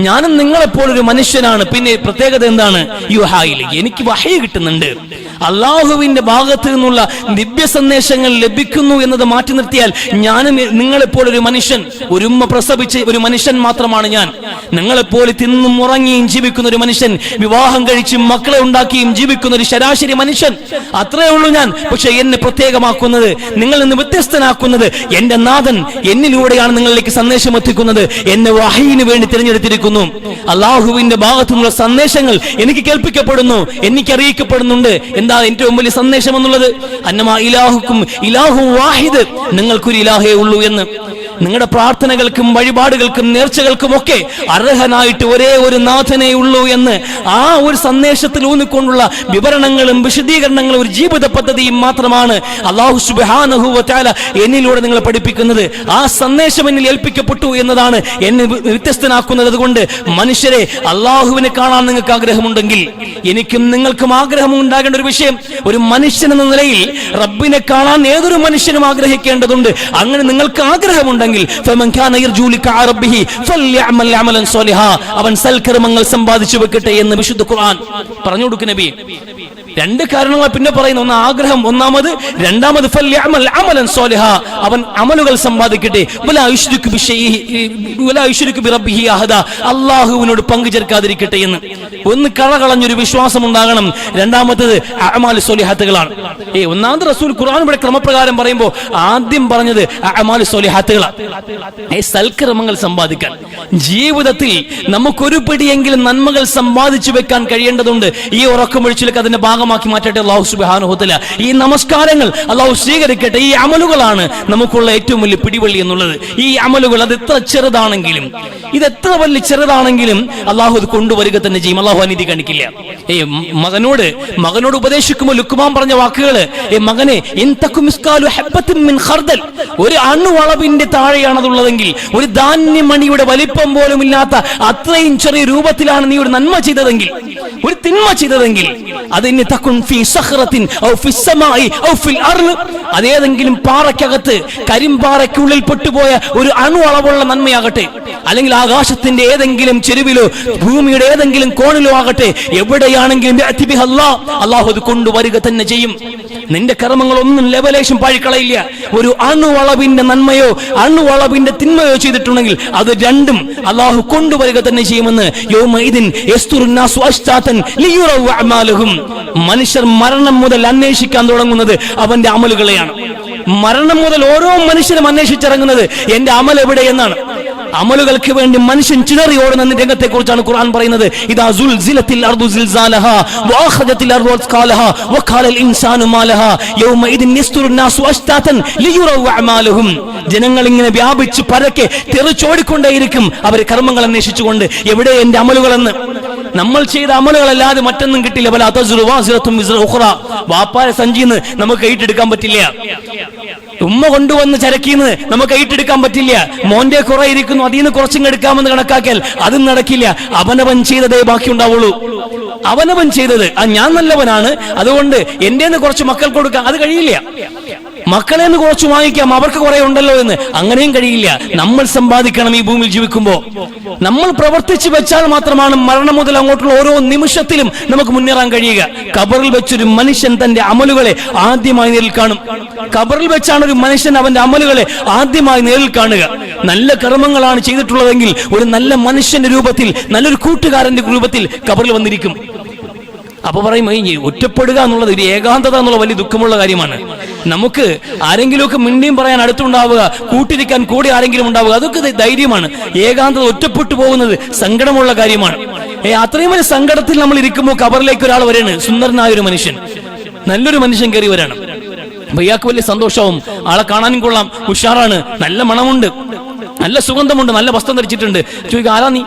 ഞാനും നിങ്ങളെപ്പോലൊരു മനുഷ്യനാണ്. പിന്നെ പ്രത്യേകത എന്താണ്? യുഹായിൽ എനിക്ക് വഹയ കിട്ടുന്നുണ്ട്. അള്ളാഹുവിന്റെ ഭാഗത്ത് നിന്നുള്ള ദിവ്യ സന്ദേശങ്ങൾ ലഭിക്കുന്നു എന്നത് മാറ്റി നിർത്തിയാൽ ഞാനും നിങ്ങളെപ്പോലൊരു മനുഷ്യൻ ഒരു ഉമ്മ പ്രസവിച്ച് ഒരു മനുഷ്യൻ മാത്രമാണ് ഞാൻ. നിങ്ങളെപ്പോലെ തിന്നും ഉറങ്ങിയും ജീവിക്കുന്ന ഒരു മനുഷ്യൻ വിവാഹം കഴിച്ചും മക്കളെ ഉണ്ടാക്കിയും ജീവിക്കുന്ന ഒരു ശരാശരി മനുഷ്യൻ അത്രേ ഉള്ളൂ ഞാൻ. പക്ഷെ എന്നെ പ്രത്യേകമാക്കുന്നത് നിങ്ങൾ നിന്ന് വ്യത്യസ്തനാക്കുന്നത് എന്റെ നാഥൻ എന്നിലൂടെയാണ് നിങ്ങളിലേക്ക് സന്ദേശം എത്തിക്കുന്നത്. എന്നെ വഹയിന് വേണ്ടി തിരഞ്ഞെടുത്തിരിക്കുന്നു അള്ളാഹുവിന്റെ ഭാഗത്തു നിന്നുള്ള സന്ദേശങ്ങൾ എനിക്ക് കേൾപ്പിക്കപ്പെടുന്നു എനിക്ക് അറിയിക്കപ്പെടുന്നുണ്ട് എന്താ എന്റെ മുമ്പിൽ സന്ദേശം എന്നുള്ളത്? അന്നമാ ഇലാഹുക്കും ഇലാഹു വാഹിദ്. നിങ്ങൾക്കൊരു ഇലാഹേ ഉള്ളൂ എന്ന്. നിങ്ങളുടെ പ്രാർത്ഥനകൾക്കും വഴിപാടുകൾക്കും നേർച്ചകൾക്കും ഒക്കെ അർഹനായിട്ട് ഒരേ ഒരു നാഥനെ ഉള്ളൂ എന്ന് ആ ഒരു സന്ദേശത്തിൽ ഊന്നിക്കൊണ്ടുള്ള വിവരണങ്ങളും വിശദീകരണങ്ങളും ഒരു ജീവിത പദ്ധതിയും മാത്രമാണ് അള്ളാഹു സുബ്ഹാനഹു വ എന്നിലൂടെ നിങ്ങൾ പഠിപ്പിക്കുന്നത്. ആ സന്ദേശം എന്നിൽ ഏൽപ്പിക്കപ്പെട്ടു എന്നതാണ് എന്നെ വ്യത്യസ്തനാക്കുന്നത് അതുകൊണ്ട് മനുഷ്യരെ അള്ളാഹുവിനെ കാണാൻ നിങ്ങൾക്ക് ആഗ്രഹമുണ്ടെങ്കിൽ എനിക്കും നിങ്ങൾക്കും ആഗ്രഹം ഉണ്ടാകേണ്ട ഒരു വിഷയം ഒരു മനുഷ്യൻ എന്ന നിലയിൽ റബ്ബിനെ കാണാൻ ഏതൊരു മനുഷ്യനും ആഗ്രഹിക്കേണ്ടതുണ്ട്. അങ്ങനെ നിങ്ങൾക്ക് ആഗ്രഹമുണ്ടെങ്കിൽ സ്വാലിഹാ. അവൻ സൽക്കർമ്മങ്ങൾ സമ്പാദിച്ചു വെക്കട്ടെ എന്ന് വിശുദ്ധ ഖുർആൻ പറഞ്ഞു കൊടുക്കും നബി. രണ്ട് കാരണങ്ങൾ പിന്നെ പറയുന്നു ഒന്ന് ആഗ്രഹം ഒന്നാമത് രണ്ടാമത് അമലൻ അവൻ അമലുകൾ സമ്പാദിക്കട്ടെ. അള്ളാഹുവിനോട് പങ്കു ചേർക്കാതിരിക്കട്ടെ എന്ന്. ഒന്ന് കളകളഞ്ഞൊരു വിശ്വാസം ഉണ്ടാകണം രണ്ടാമത്തത് അമാൽ സോലിഹാത്തുകളാണ് ഏ ഒന്നാമത് റസൂൽ ഖുർആൻ ഇവിടെ ക്രമപ്രകാരം പറയുമ്പോൾ ആദ്യം പറഞ്ഞത് അമാൽ സോലിഹാത്തുകളാണ് സൽക്രമങ്ങൾ സമ്പാദിക്കാൻ. ജീവിതത്തിൽ നമുക്കൊരു പിടിയെങ്കിലും നന്മകൾ സമ്പാദിച്ചു വെക്കാൻ കഴിയേണ്ടതുണ്ട്. ഈ ഉറക്കമൊഴിച്ചിലേക്ക് അതിന്റെ ഭാഗമാക്കി മാറ്റട്ടെ അള്ളാഹു സുബാനുഹത്തില്ല ഈ നമസ്കാരങ്ങൾ അള്ളാഹു സ്വീകരിക്കട്ടെ. ഈ അമലുകളാണ് നമുക്കുള്ള ഏറ്റവും വലിയ പിടിവള്ളി എന്നുള്ളത്. ഈ അമലുകൾ അത് എത്ര ചെറുതാണെങ്കിലും ഇത് എത്ര വലിയ ചെറുതാണെങ്കിലും അള്ളാഹു അത് കൊണ്ടുവരിക തന്നെ ചെയ്യും. അള്ളാഹു അനീതി കാണിക്കില്ല ഏ മകനോട് മകനോട് ഉപദേശിക്കുമ്പോൾ ലുക്കുമാൻ പറഞ്ഞ വാക്കുകൾ ഏ മകനെ ഒരു അണുവളവിന്റെ താഴെയാണ് അതുള്ളതെങ്കിൽ ഒരു ധാന്യമണിയുടെ വലിപ്പം പോലും ഇല്ലാത്ത അത്രയും ചെറിയ രൂപത്തിലാണ് നീ ഒരു നന്മ ചെയ്തതെങ്കിൽ ഒരു തിന്മ ചെയ്തതെങ്കിൽ അത് ഇനി തക്കുൻ ഫി സഖറത്തിൻ ഔ ഫി സമായി ഔ ഫിൽ അർൾ. അതേതെങ്കിലും പാറയ്ക്കകത്ത് കരിമ്പാറയ്ക്കുള്ളിൽ പെട്ടുപോയ ഒരു അണു അളവുള്ള നന്മയാകട്ടെ. അല്ലെങ്കിൽ ആകാശത്തിന്റെ ഏതെങ്കിലും ചെരുവിലോ ഭൂമിയുടെ ഏതെങ്കിലും കോണിലോ ആകട്ടെ. എവിടെയാണെങ്കിലും അള്ളാഹു അത് കൊണ്ടുവരിക തന്നെ ചെയ്യും. നിന്റെ കർമ്മങ്ങളൊന്നും ലെവലേശം പാഴിക്കളയില്ല. ഒരു അണുവളവിന്റെ നന്മയോ അണുവളവിന്റെ തിന്മയോ ചെയ്തിട്ടുണ്ടെങ്കിൽ അത് രണ്ടും അള്ളാഹു കൊണ്ടുവരിക തന്നെ ചെയ്യുമെന്ന് മനുഷ്യർ മരണം മുതൽ അന്വേഷിക്കാൻ തുടങ്ങുന്നത് അവന്റെ അമലുകളെയാണ്. മരണം മുതൽ ഓരോ മനുഷ്യരും അന്വേഷിച്ചിറങ്ങുന്നത് എന്റെ അമൽ എവിടെ എന്നാണ് അമലുകൾക്ക് വേണ്ടി മനുഷ്യൻ ചിതറി ഓടുന്ന രംഗത്തെ കുറിച്ചാണ് ഖുർആൻ പറയുന്നത്. സുൽസിലത്തിൽ അർദു സിൽസാലഹ അർദു ഇൻസാനു ജനങ്ങൾ ഇങ്ങനെ വ്യാപിച്ച് പരക്കെ തെറിച്ചോടിക്കൊണ്ടേയിരിക്കും അവർ കർമ്മങ്ങൾ അന്വേഷിച്ചുകൊണ്ട്. എവിടെ എന്റെ അമലുകളെന്ന്? നമ്മൾ ചെയ്ത അമലുകളല്ലാതെ മറ്റൊന്നും കിട്ടില്ല. പല വാപ്പായ സഞ്ചിന്ന് നമുക്ക് ഏറ്റെടുക്കാൻ പറ്റില്ല. ഉമ്മ കൊണ്ടുവന്ന് ചരക്കിന്ന് നമുക്ക് ഏറ്റെടുക്കാൻ പറ്റില്ല. മോന്റെ കുറെ ഇരിക്കുന്നു അതിൽ നിന്ന് കുറച്ചും എടുക്കാമെന്ന് കണക്കാക്കിയാൽ അതും നടക്കില്ല. അവനവൻ ചെയ്തതേ ബാക്കി ഉണ്ടാവുള്ളൂ. അവനവൻ ചെയ്തത്. ആ ഞാൻ നല്ലവനാണ്. അതുകൊണ്ട് എന്റെ കുറച്ച് മക്കൾ കൊടുക്കാം. അത് കഴിയില്ല. മക്കളെ നിന്ന് കുറച്ച് വാങ്ങിക്കാം അവർക്ക് കുറെ ഉണ്ടല്ലോ എന്ന്. അങ്ങനെയും കഴിയില്ല. നമ്മൾ സമ്പാദിക്കണം ഈ ഭൂമിയിൽ ജീവിക്കുമ്പോൾ നമ്മൾ പ്രവർത്തിച്ചു വെച്ചാൽ മാത്രമാണ് മരണം മുതൽ അങ്ങോട്ടുള്ള ഓരോ നിമിഷത്തിലും നമുക്ക് മുന്നേറാൻ കഴിയുക. കബറിൽ വെച്ചൊരു മനുഷ്യൻ തന്റെ അമലുകളെ ആദ്യമായി നേരിൽ കാണും. കബറിൽ വെച്ചാണ് ഒരു മനുഷ്യൻ അവന്റെ അമലുകളെ ആദ്യമായി നേരിൽ കാണുക. നല്ല കർമ്മങ്ങളാണ് ചെയ്തിട്ടുള്ളതെങ്കിൽ ഒരു നല്ല മനുഷ്യന്റെ രൂപത്തിൽ നല്ലൊരു കൂട്ടുകാരന്റെ രൂപത്തിൽ കബറിൽ വന്നിരിക്കും. അപ്പൊ പറയും ഈ ഒറ്റപ്പെടുക എന്നുള്ളത് ഒരു ഏകാന്തത എന്നുള്ള വലിയ ദുഃഖമുള്ള കാര്യമാണ്. നമുക്ക് ആരെങ്കിലുമൊക്കെ മിണ്ടിയും പറയാൻ അടുത്തുണ്ടാവുക കൂട്ടിരിക്കാൻ കൂടി ആരെങ്കിലും ഉണ്ടാവുക അതൊക്കെ ധൈര്യമാണ്. ഏകാന്തത ഒറ്റപ്പെട്ടു പോകുന്നത് സങ്കടമുള്ള കാര്യമാണ്. ഏ അത്രയും വലിയ സങ്കടത്തിൽ നമ്മൾ ഇരിക്കുമ്പോൾ കബറിലേക്ക് ഒരാൾ വരെയാണ് സുന്ദരനായ ഒരു മനുഷ്യൻ. നല്ലൊരു മനുഷ്യൻ കയറി വരാണ് അപ്പൊ ഇയാൾക്ക് വലിയ സന്തോഷവും ആളെ കാണാനും കൊള്ളാം. ഉഷാറാണ്. നല്ല മണമുണ്ട്. നല്ല സുഗന്ധമുണ്ട് നല്ല വസ്ത്രം ധരിച്ചിട്ടുണ്ട്. ചോദിക്കുക ആരാ നീ?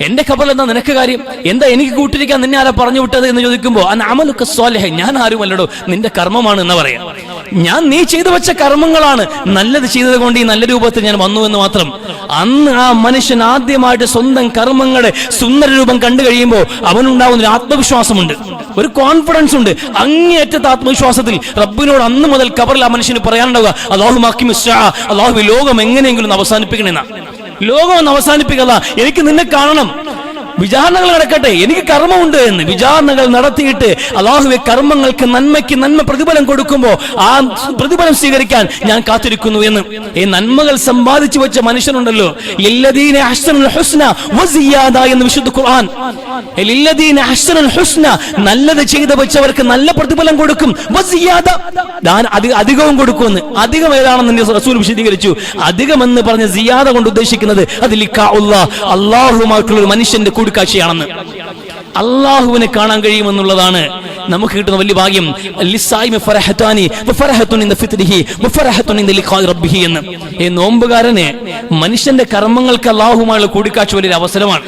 എന്റെ ഖബറിൽ എന്താ നിനക്ക് കാര്യം? എന്താ എനിക്ക് കൂട്ടിരിക്കാൻ നിന്നെ ആരാ പറഞ്ഞു വിട്ടത്? എന്ന് ചോദിക്കുമ്പോ അമലൊക്കെ സ്വാലഹ ഞാൻ ആരുമല്ലടോ? നിന്റെ കർമ്മമാണ് എന്ന് പറയാം. ഞാൻ നീ ചെയ്തു വെച്ച കർമ്മങ്ങളാണ്. നല്ലത് ചെയ്തത് കൊണ്ട് ഈ നല്ല രൂപത്തിൽ ഞാൻ വന്നു എന്ന് മാത്രം. അന്ന് ആ മനുഷ്യൻ ആദ്യമായിട്ട് സ്വന്തം കർമ്മങ്ങളെ സുന്ദര രൂപം കണ്ടു കഴിയുമ്പോൾ അവനുണ്ടാവുന്ന ഒരു ആത്മവിശ്വാസമുണ്ട്. ഒരു കോൺഫിഡൻസ് ഉണ്ട്. അങ്ങേയറ്റത്തെ ആത്മവിശ്വാസത്തിൽ റബ്ബിനോട് അന്ന് മുതൽ കബറിൽ ആ മനുഷ്യന് പറയാനുണ്ടാവുക അള്ളാഹു മാക്കി അള്ളാഹു ലോകം എങ്ങനെയെങ്കിലും അവസാനിപ്പിക്കണമെന്ന ലോകം ഒന്ന് അവസാനിപ്പിക്കല എനിക്ക് നിന്നെ കാണണം. വിചാരണകൾ നടക്കട്ടെ. എനിക്ക് കർമ്മമുണ്ട് എന്ന് വിചാരണകൾ നടത്തിയിട്ട് അള്ളാഹുവെ കർമ്മങ്ങൾക്ക് നന്മയ്ക്ക് നന്മ പ്രതിഫലം കൊടുക്കുമ്പോൾ ആ പ്രതിഫലം സ്വീകരിക്കാൻ ഞാൻ കാത്തിരിക്കുന്നു എന്ന്. ഈ നന്മകൾ സമ്പാദിച്ചു വെച്ച മനുഷ്യനുണ്ടല്ലോ. എന്ന് വിശുദ്ധ ഖുർആൻ. നല്ലത് ചെയ്തു വെച്ചവർക്ക് നല്ല പ്രതിഫലം കൊടുക്കും. അധികവും കൊടുക്കുമെന്ന്. അധികം ഏതാണെന്ന് റസൂൽ വിശദീകരിച്ചു. അധികം എന്ന് പറഞ്ഞ സിയാദ കൊണ്ട് ഉദ്ദേശിക്കുന്നത് അത് അള്ളാഹുമായിട്ടുള്ള ഒരു മനുഷ്യന്റെ കൂടിക്കാഴ്ചയാണെന്ന് അള്ളാഹുവിനെ കാണാൻ കഴിയുമെന്നുള്ളതാണ് നമുക്ക് കിട്ടുന്ന വലിയ ഭാഗ്യം. എന്ന്. ഈ നോമ്പുകാരനെ മനുഷ്യന്റെ കർമ്മങ്ങൾക്ക് അള്ളാഹുമായുള്ള കൂടിക്കാഴ്ച വലിയൊരു അവസരമാണ്.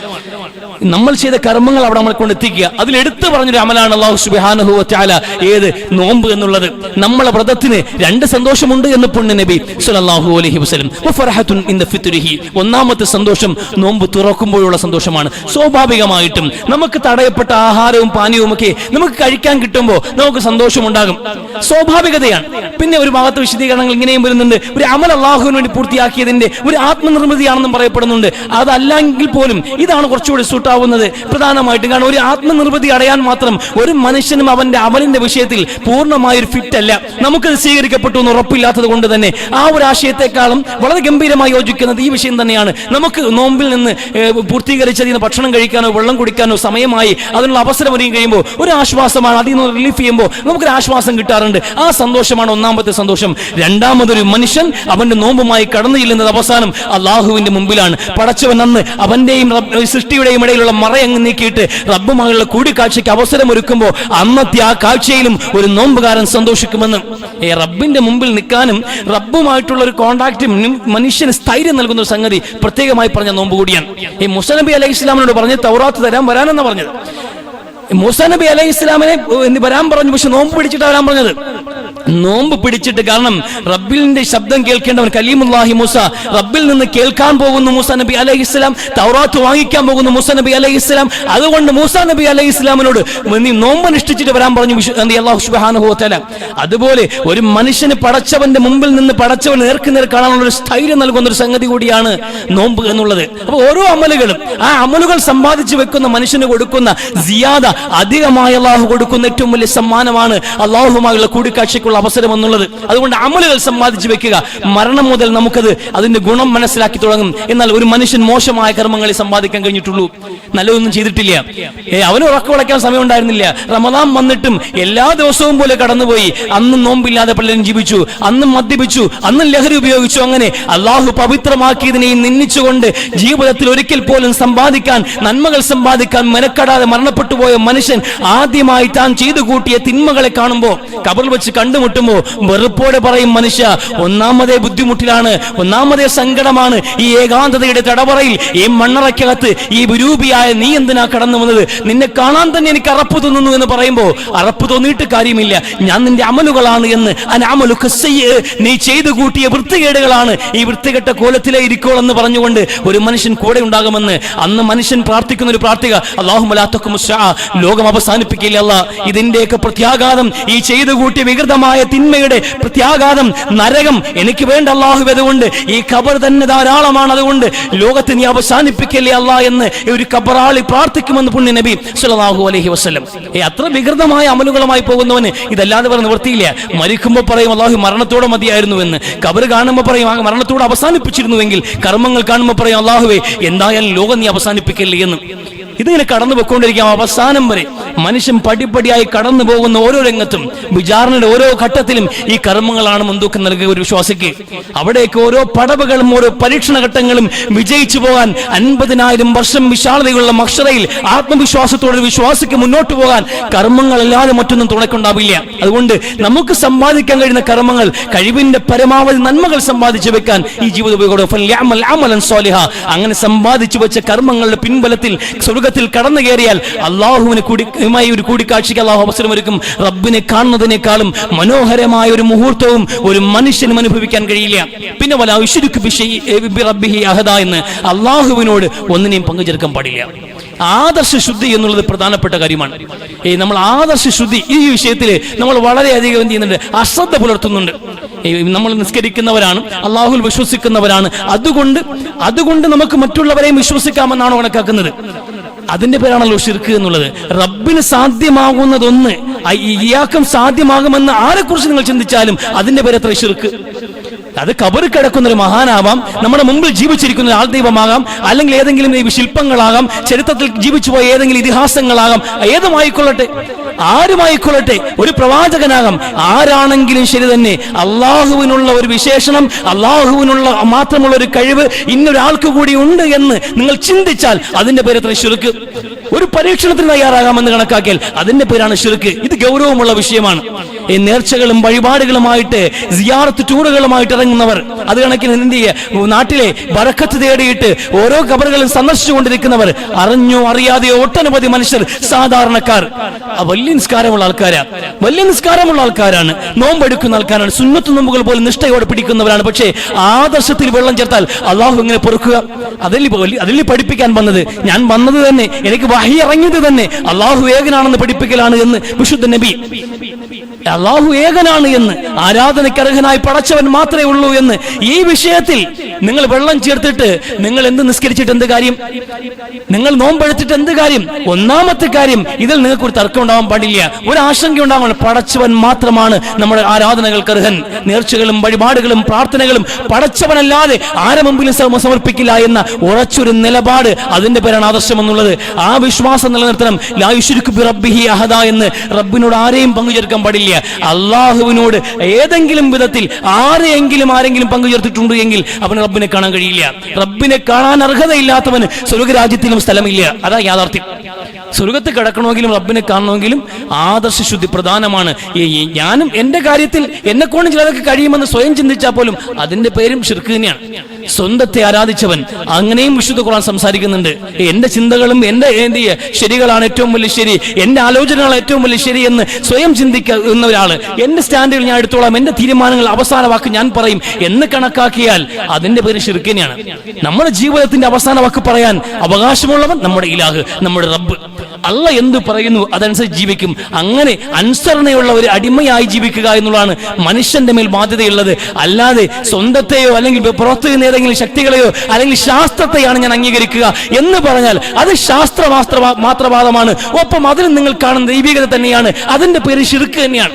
നമ്മൾ ചെയ്ത കർമ്മങ്ങൾ അവിടെ നമ്മളെ കൊണ്ട് എത്തിക്കുക. അതിൽ എടുത്തു പറഞ്ഞൊരു അമലാണ് അള്ളാഹു സുബ്ഹാനഹു ചാല ഏത്? നോമ്പ് എന്നുള്ളത്. നമ്മളെ വ്രതത്തിന് രണ്ട് സന്തോഷമുണ്ട് എന്ന് പുണ്യ നബി സുലല്ലാഹു അലഹി വസ്ലം ഒന്നാമത്തെ സന്തോഷം നോമ്പ് തുറക്കുമ്പോഴുള്ള സന്തോഷമാണ്. സ്വാഭാവികമായിട്ടും നമുക്ക് തടയപ്പെട്ട ആഹാരവും പാനീയവും ഒക്കെ നമുക്ക് കഴിക്കാൻ കിട്ടുമ്പോൾ നമുക്ക് സന്തോഷമുണ്ടാകും. സ്വാഭാവികതയാണ്. പിന്നെ ഒരു ഭാഗത്ത് വിശദീകരണങ്ങൾ ഇങ്ങനെയും വരുന്നുണ്ട്. ഒരു അമൽ അള്ളാഹുവിന് വേണ്ടി പൂർത്തിയാക്കിയതിന്റെ ഒരു ആത്മനിർമ്മിതിയാണെന്നും പറയപ്പെടുന്നുണ്ട്. അതല്ലെങ്കിൽ പോലും ഇതാണ് കുറച്ചുകൂടി സൂട്ടാവുന്നത് പ്രധാനമായിട്ടും കാരണം ഒരു ആത്മനിർവൃതി അടയാൻ മാത്രം ഒരു മനുഷ്യനും അവന്റെ അമലിന്റെ വിഷയത്തിൽ പൂർണമായ ഒരു ഫിറ്റ് അല്ല. നമുക്കത് സ്വീകരിക്കപ്പെട്ടു എന്ന് ഉറപ്പില്ലാത്തത് കൊണ്ട് തന്നെ ആ ഒരു ആശയത്തെക്കാളും വളരെ ഗംഭീരമായി യോജിക്കുന്നത് ഈ വിഷയം തന്നെയാണ്. നമുക്ക് നോമ്പിൽ നിന്ന് നിന്ന് ഭക്ഷണം കഴിക്കാനോ വെള്ളം കുടിക്കാനോ സമയമായി അതിനുള്ള അവസരം ഒരുങ്ങി കഴിയുമ്പോൾ ഒരു ആശ്വാസമാണ്. അതിൽ നിന്ന് റിലീഫ് ചെയ്യുമ്പോൾ നമുക്കൊരു ആശ്വാസം കിട്ടാറുണ്ട്. ആ സന്തോഷമാണ് ഒന്നാമത്തെ സന്തോഷം. രണ്ടാമതൊരു മനുഷ്യൻ അവന്റെ നോമ്പുമായി കടന്നു ചെല്ലുന്നത് അവസാനം അള്ളാഹുവിന്റെ മുമ്പിലാണ്. പടച്ചവൻ അന്ന് അവന്റെയും സൃഷ്ടിയുടെയും സൃഷ്ടിയുടെയും ഇടയിലുള്ള മറയങ്ങ് നീക്കിയിട്ട് റബ്ബുമായുള്ള കൂടിക്കാഴ്ചയ്ക്ക് അവസരമൊരുക്കുമ്പോൾ അന്നത്തെ ആ കാഴ്ചയിലും ഒരു നോമ്പുകാരൻ സന്തോഷിക്കുമെന്ന്. ഏ റബ്ബിന്റെ മുമ്പിൽ നിൽക്കാനും റബ്ബുമായിട്ടുള്ള ഒരു കോണ്ടാക്റ്റും മനുഷ്യന് സ്ഥൈര്യം നൽകുന്ന ഒരു സംഗതി പ്രത്യേകമായി പറഞ്ഞ നോമ്പ് കൂടിയാണ് ഈ മുസനബി അലൈഹി ഇസ്ലാമിനോട് പറഞ്ഞ് തൗറാത്ത് തരാൻ വരാനെന്നാ പറഞ്ഞത്. മൂസ നബി അലൈഹി ഇസ്ലാമിനെ വരാൻ പറഞ്ഞു പക്ഷെ നോമ്പ് പിടിച്ചിട്ട് വരാൻ പറഞ്ഞത്. നോമ്പ് പിടിച്ചിട്ട് കാരണം റബ്ബിലിന്റെ ശബ്ദം കേൾക്കേണ്ടവൻ കലീമുല്ലാഹി മൂസ. റബ്ബിൽ നിന്ന് കേൾക്കാൻ പോകുന്നു മൂസ നബി അലൈഹി ഇസ്ലാം തൗറാത്ത് വാങ്ങിക്കാൻ പോകുന്നു മൂസ നബി അലൈഹി ഇസ്ലാം അതുകൊണ്ട് മൂസ നബി അലൈഹി ഇസ്ലാമിനോട് നീ നോമ്പ് അനുഷ്ഠിച്ചിട്ട് വരാൻ പറഞ്ഞു അള്ളാഹു സുബ്ഹാനഹു വതആല. അതുപോലെ ഒരു മനുഷ്യന് പടച്ചവന്റെ മുമ്പിൽ നിന്ന് പടച്ചവൻ നേർക്ക് നേർ കാണാനുള്ള ഒരു സ്ഥൈര്യം നൽകുന്ന ഒരു സംഗതി കൂടിയാണ് നോമ്പ് എന്നുള്ളത്. അപ്പൊ ഓരോ അമലുകളും ആ അമലുകൾ സമ്പാദിച്ചു വെക്കുന്ന മനുഷ്യന് കൊടുക്കുന്ന സിയാദ അധികമായി അള്ളാഹു കൊടുക്കുന്ന ഏറ്റവും വലിയ സമ്മാനമാണ് അള്ളാഹുമായുള്ള കൂടിക്കാഴ്ചയ്ക്കുള്ള അവസരം എന്നുള്ളത്. അതുകൊണ്ട് അമലുകൾ സമ്പാദിച്ചു വെക്കുക. മരണം മുതൽ നമുക്കത് അതിന്റെ ഗുണം മനസ്സിലാക്കി തുടങ്ങും. എന്നാൽ ഒരു മനുഷ്യൻ മോശമായ കർമ്മങ്ങളെ സമ്പാദിക്കാൻ കഴിഞ്ഞിട്ടുള്ളൂ. നല്ലതൊന്നും ചെയ്തിട്ടില്ല. ഏ അവന് ഉറക്കമുളയ്ക്കാൻ സമയം ഉണ്ടായിരുന്നില്ല റമദാൻ വന്നിട്ടും എല്ലാ ദിവസവും പോലെ കടന്നുപോയി. അന്നും നോമ്പില്ലാതെ പലരും ജീവിച്ചു. അന്നും മദ്യപിച്ചു. അന്നും ലഹരി ഉപയോഗിച്ചു. അങ്ങനെ അള്ളാഹു പവിത്രമാക്കിയതിനെയും നിന്നിച്ചുകൊണ്ട് ജീവിതത്തിൽ ഒരിക്കൽ പോലും സമ്പാദിക്കാൻ നന്മകൾ സമ്പാദിക്കാൻ മെനക്കെടാതെ മരണപ്പെട്ടു പോയ മനുഷ്യൻ ആദ്യമായി താൻ ചെയ്തു കൂട്ടിയ തിന്മകളെ കാണുമ്പോൾ കബറിൽ വെച്ച് കണ്ടുമുട്ടും കണ്ടുമുട്ടുമ്പോ വെറുപ്പോടെ പറയും മനുഷ്യ ഒന്നാമതേ ബുദ്ധിമുട്ടിലാണ് ഒന്നാമതേ സങ്കടമാണ്. ഈ ഏകാന്തതയുടെ തടവറയിൽ ഈ മണ്ണറയ്ക്കകത്ത് ഈ വിരൂപിയായ നീ എന്തിനാ കടന്നു വന്നത്? നിന്നെ കാണാൻ തന്നെ എനിക്ക് അറപ്പ് തോന്നുന്നു എന്ന് പറയുമ്പോൾ അറപ്പ് തോന്നിയിട്ട് കാര്യമില്ല. ഞാൻ നിന്റെ അമലുകളാണ് എന്ന് അനാമലു. നീ ചെയ്തു കൂട്ടിയ വൃത്തികേടുകളാണ് ഈ വൃത്തികെട്ട കോലത്തിലെ ഇരിക്കോളെന്ന് പറഞ്ഞുകൊണ്ട് ഒരു മനുഷ്യൻ കൂടെ ഉണ്ടാകുമെന്ന് അന്ന് മനുഷ്യൻ പ്രാർത്ഥിക്കുന്ന ഒരു പ്രാർത്ഥിക അള്ളാഹുമലാത്തക്കും ലോകം അവസാനിപ്പിക്കില്ല ഇതിന്റെയൊക്കെ പ്രത്യാഘാതം ഈ ചെയ്തു കൂട്ടിയ വികൃതമായ തിന്മയുടെ പ്രത്യാഘാതം നരകം എനിക്ക് വേണ്ട അള്ളാഹു അതുകൊണ്ട് ഈ ഖബർ തന്നെ ധാരാളമാണ് അതുകൊണ്ട്. ലോകത്തെ നീ അവസാനിപ്പിക്കല്ലേ അല്ല എന്ന് ഒരു ഖബറാളി പ്രാർത്ഥിക്കുമെന്ന് പുണ്യ നബി സുലാഹു അലഹി വസ്ലം ഏ അത്ര വികൃതമായ അമലുകളുമായി പോകുന്നവന് ഇതല്ലാതെ പറഞ്ഞ് നിവൃത്തിയില്ല. മരിക്കുമ്പോൾ പറയും അള്ളാഹു മരണത്തോടെ മതിയായിരുന്നു എന്ന്. ഖബർ കാണുമ്പോൾ പറയും മരണത്തോടെ അവസാനിപ്പിച്ചിരുന്നുവെങ്കിൽ. കർമ്മങ്ങൾ കാണുമ്പോൾ പറയും അള്ളാഹുവേ എന്തായാലും ലോകം നീ അവസാനിപ്പിക്കല്ലേ എന്ന്. ഇതിങ്ങനെ കടന്നു പോയിക്കൊണ്ടിരിക്കാം. അവസാനം വരെ മനുഷ്യൻ പടിപ്പടിയായി കടന്നു പോകുന്ന ഓരോ രംഗത്തും വിചാരണയുടെ ഓരോ ഘട്ടത്തിലും ഈ കർമ്മങ്ങളാണ് മുൻതൂക്കം നൽകുക ഒരു വിശ്വാസിക്ക് അവിടേക്ക് ഓരോ പടവുകളും ഓരോ പരീക്ഷണ ഘട്ടങ്ങളും വിജയിച്ചു പോകാൻ അൻപതിനായിരം വർഷം വിശാലതയുള്ള മക്ഷറയിൽ ആത്മവിശ്വാസത്തോടെ വിശ്വാസിക്ക് മുന്നോട്ട് പോകാൻ കർമ്മങ്ങളല്ലാതെ മറ്റൊന്നും തുണക്കുണ്ടാവില്ല അതുകൊണ്ട് നമുക്ക് സമ്പാദിക്കാൻ കഴിയുന്ന കർമ്മങ്ങൾ കഴിവിന്റെ പരമാവധി നന്മകൾ സമ്പാദിച്ചു വെക്കാൻ ഈ ജീവിത. അങ്ങനെ സമ്പാദിച്ചു വെച്ച കർമ്മങ്ങളുടെ പിൻബലത്തിൽ സ്വർഗത്തിൽ കടന്നു കയറിയാൽ അള്ളാഹുവിന് കൂടിയുമായി ഒരു കൂടിക്കാഴ്ചയ്ക്ക് അള്ളാഹു അവസരമൊരുക്കും റബ്ബിനെ കാണുന്നതിനേക്കാളും മനോഹരമായ ഒരു മുഹൂർത്തവും ഒരു മനുഷ്യനും അനുഭവിക്കാൻ കഴിയില്ല. പിന്നെ ഏ, റബ്ബിഹി അഹദ എന്ന് അള്ളാഹുവിനോട് ഒന്നിനെയും പങ്കുചേർക്കാൻ പാടില്ല. ആദർശ ശുദ്ധി എന്നുള്ളത് പ്രധാനപ്പെട്ട കാര്യമാണ്. ഈ നമ്മൾ ആദർശ ശുദ്ധി ഈ വിഷയത്തിൽ നമ്മൾ വളരെയധികം എന്ത് ചെയ്യുന്നുണ്ട്? അശ്രദ്ധ പുലർത്തുന്നുണ്ട്. നമ്മൾ നിസ്കരിക്കുന്നവരാണ് അള്ളാഹുൽ വിശ്വസിക്കുന്നവരാണ്. അതുകൊണ്ട് അതുകൊണ്ട് നമുക്ക് മറ്റുള്ളവരെയും വിശ്വസിക്കാമെന്നാണ് കണക്കാക്കുന്നത് അതിന്റെ പേരാണല്ലോ ഷിർക്ക് എന്നുള്ളത്. റബ്ബിന് സാധ്യമാകുന്നതൊന്ന് ഇയാക്കം സാധ്യമാകുമെന്ന് ആരെക്കുറിച്ച് നിങ്ങൾ ചിന്തിച്ചാലും അതിന്റെ പേര് എത്ര ഷിർക്ക് അത് കബറി കിടക്കുന്ന ഒരു മഹാനാവാം നമ്മുടെ മുമ്പിൽ ജീവിച്ചിരിക്കുന്ന ഒരു ആൾദൈവമാകാം അല്ലെങ്കിൽ ഏതെങ്കിലും ശില്പങ്ങളാകാം ചരിത്രത്തിൽ ജീവിച്ചു പോയ ഏതെങ്കിലും ഇതിഹാസങ്ങളാകാം ഏതുമായിക്കൊള്ളട്ടെ? ആരുമായിക്കൊള്ളട്ടെ? ഒരു പ്രവാചകനാകാം. ആരാണെങ്കിലും ശരി തന്നെ അള്ളാഹുവിനുള്ള ഒരു വിശേഷണം അള്ളാഹുവിനുള്ള മാത്രമുള്ള ഒരു കഴിവ് ഇന്നൊരാൾക്ക് കൂടി ഉണ്ട് എന്ന് നിങ്ങൾ ചിന്തിച്ചാൽ അതിന്റെ പേര് എത്ര ശുരുക്ക്. ഒരു പരീക്ഷണത്തിന് തയ്യാറാകാമെന്ന് കണക്കാക്കിയാൽ അതിന്റെ പേരാണ് ശുരുക്ക്. ഇത് ഗൗരവമുള്ള വിഷയമാണ്. ഈ നേർച്ചകളും വഴിപാടുകളുമായിട്ട് സിയാറത്ത് ടൂറുകളുമായിട്ട് ഇറങ്ങുന്നവർ അത് കണക്കിന് ചെയ്യുക നാട്ടിലെ വരക്കത്ത് തേടിയിട്ട് ഓരോ കബറുകളും സന്ദർശിച്ചുകൊണ്ടിരിക്കുന്നവർ അറിഞ്ഞോ അറിയാതെയോ ഒട്ടനവധി മനുഷ്യർ സാധാരണക്കാർ. വലിയ നിസ്കാരമുള്ള ആൾക്കാരാ. വലിയ നിസ്കാരമുള്ള ആൾക്കാരാണ്. നോമ്പെടുക്കുന്ന ആൾക്കാരാണ്. സുന്നത്ത് നോമ്പുകൾ പോലും നിഷ്ഠയോടെ പിടിക്കുന്നവരാണ്. പക്ഷേ ആദർശത്തിൽ വെള്ളം ചേർത്താൽ അള്ളാഹു ഇങ്ങനെ പൊറുക്കുക? അതിൽ അതിൽ പഠിപ്പിക്കാൻ വന്നത്? ഞാൻ വന്നത് തന്നെ എനിക്ക് വഹി ഇറങ്ങിയത് തന്നെ അള്ളാഹു ഏകനാണെന്ന് പഠിപ്പിക്കലാണ് എന്ന് വിശുദ്ധ നബി അള്ളാഹു ഏകനാണ് എന്ന്. ആരാധനയ്ക്ക് അർഹനായി പടച്ചവൻ മാത്രമേ ഉള്ളൂ എന്ന്. ഈ വിഷയത്തിൽ നിങ്ങൾ വെള്ളം ചേർത്തിട്ട് നിങ്ങൾ എന്ത് നിസ്കരിച്ചിട്ട് എന്ത് കാര്യം? നിങ്ങൾ നോമ്പെടുത്തിട്ട് എന്ത് കാര്യം? ഒന്നാമത്തെ കാര്യം ഇതിൽ നിങ്ങൾക്ക് ഒരു തർക്കം ഉണ്ടാവാൻ പാടില്ല. ഒരു ആശങ്ക ഉണ്ടാവാൻ പടച്ചവൻ മാത്രമാണ് നമ്മുടെ ആരാധനകൾക്ക് അർഹൻ. നേർച്ചകളും വഴിപാടുകളും പ്രാർത്ഥനകളും പടച്ചവനല്ലാതെ ആരെ മുമ്പിലും സമർപ്പിക്കില്ല എന്ന ഉറച്ചൊരു നിലപാട് അതിന്റെ പേരാണ് ആദർശം എന്നുള്ളത് ആ വിശ്വാസം നിലനിർത്തണം. ലായുഷുരുക്ക് റബ്ബിഹി അഹദ എന്ന് റബ്ബിനോട് ആരെയും പങ്കുചേർക്കാൻ പാടില്ല. അള്ളാഹുവിനോട് ഏതെങ്കിലും വിധത്തിൽ ആരെയെങ്കിലും ആരെങ്കിലും പങ്കുചേർത്തിട്ടുണ്ട് എങ്കിൽ അവന് റബ്ബിനെ കാണാൻ കഴിയില്ല. റബ്ബിനെ കാണാൻ അർഹതയില്ലാത്തവന് സ്വർഗരാജ്യത്തിലും സ്ഥലമില്ല. അതാ യാഥാർത്ഥ്യം. സ്വർഗത്ത് കിടക്കണമെങ്കിലും റബ്ബിനെ കാണണമെങ്കിലും ആദർശ ശുദ്ധി പ്രധാനമാണ്. ഞാനും എന്റെ കാര്യത്തിൽ എന്നെക്കൊണ്ട് ചിലതൊക്കെ കഴിയുമെന്ന് സ്വയം ചിന്തിച്ചാൽ പോലും അതിന്റെ പേരും ഷിർക്ക് തന്നെയാണ്. സ്വന്തത്തെ ആരാധിച്ചവൻ. അങ്ങനെയും വിശുദ്ധ ഖുർആൻ സംസാരിക്കുന്നുണ്ട്. എന്റെ ചിന്തകളും എന്റെ ശരികളാണ് ഏറ്റവും വലിയ ശരി. എന്റെ ആലോചനകളാണ് ഏറ്റവും വലിയ ശരി എന്ന് സ്വയം ചിന്തിക്കുന്ന ഒരാൾ. എന്റെ സ്റ്റാൻഡുകൾ ഞാൻ എടുത്തോളാം. എന്റെ തീരുമാനങ്ങൾ അവസാന വാക്ക് ഞാൻ പറയും എന്ന് കണക്കാക്കിയാൽ അതിന്റെ പേര് ഷിർക്കിനെയാണ് നമ്മുടെ ജീവിതത്തിന്റെ അവസാന വാക്ക് പറയാൻ അവകാശമുള്ളവൻ നമ്മുടെ ഇലാഹ് നമ്മുടെ റബ്ബ്. അല്ല എന്ത് പറയുന്നു? അതനുസരിച്ച് ജീവിക്കും. അങ്ങനെ അനുസരണയുള്ള ഒരു അടിമയായി ജീവിക്കുക എന്നുള്ളതാണ് മനുഷ്യന്റെ മേൽ ബാധ്യതയുള്ളത്. അല്ലാതെ സ്വന്തത്തെയോ അല്ലെങ്കിൽ പുറത്തുനിന്ന് ഏതെങ്കിലും ശക്തികളെയോ അല്ലെങ്കിൽ ശാസ്ത്രത്തെയാണ് ഞാൻ അംഗീകരിക്കുക എന്ന് പറഞ്ഞാൽ അത് ശാസ്ത്ര മാത്രവാദമാണ്. ഒപ്പം അതിലും നിങ്ങൾ കാണുന്ന ദൈവികത തന്നെയാണ്. അതിന്റെ പേര് ശിർക്ക് തന്നെയാണ്.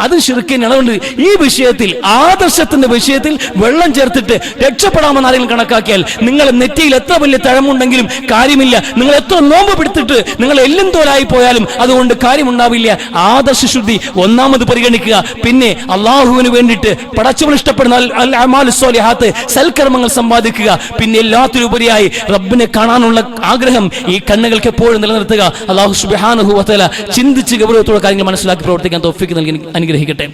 അത് ശിർക്കിനാണ് അതുകൊണ്ട് ഈ വിഷയത്തിൽ ആദർശത്തിന്റെ വിഷയത്തിൽ വെള്ളം ചേർത്തിട്ട് രക്ഷപ്പെടാമെന്ന് ആരെങ്കിലും കണക്കാക്കിയാൽ നിങ്ങൾ നെറ്റിയിൽ എത്ര വലിയ തഴമുണ്ടെങ്കിലും കാര്യമില്ല. നിങ്ങൾ എത്ര നോമ്പ് പിടുത്തിട്ട് നിങ്ങൾ എല്ലും തോലായി പോയാലും അതുകൊണ്ട് കാര്യമുണ്ടാവില്ല. ആദർശ ശുദ്ധി ഒന്നാമത് പരിഗണിക്കുക. പിന്നെ അള്ളാഹുവിന് വേണ്ടിയിട്ട് പടച്ചവൻ ഇഷ്ടപ്പെടുന്ന സൽക്കർമ്മങ്ങൾ സമ്പാദിക്കുക. പിന്നെ എല്ലാത്തിനുപരിയായി റബ്ബിനെ കാണാനുള്ള ആഗ്രഹം ഈ കണ്ണുകൾക്ക് എപ്പോഴും നിലനിർത്തുക. അള്ളാഹു ചിന്തിച്ച് ഗൗരവത്തോടെ കാര്യങ്ങൾ മനസ്സിലാക്കി പ്രവർത്തിക്കാൻ തോഫിക്ക് നൽകി. അനുഗ്രഹിക്കട്ടെ.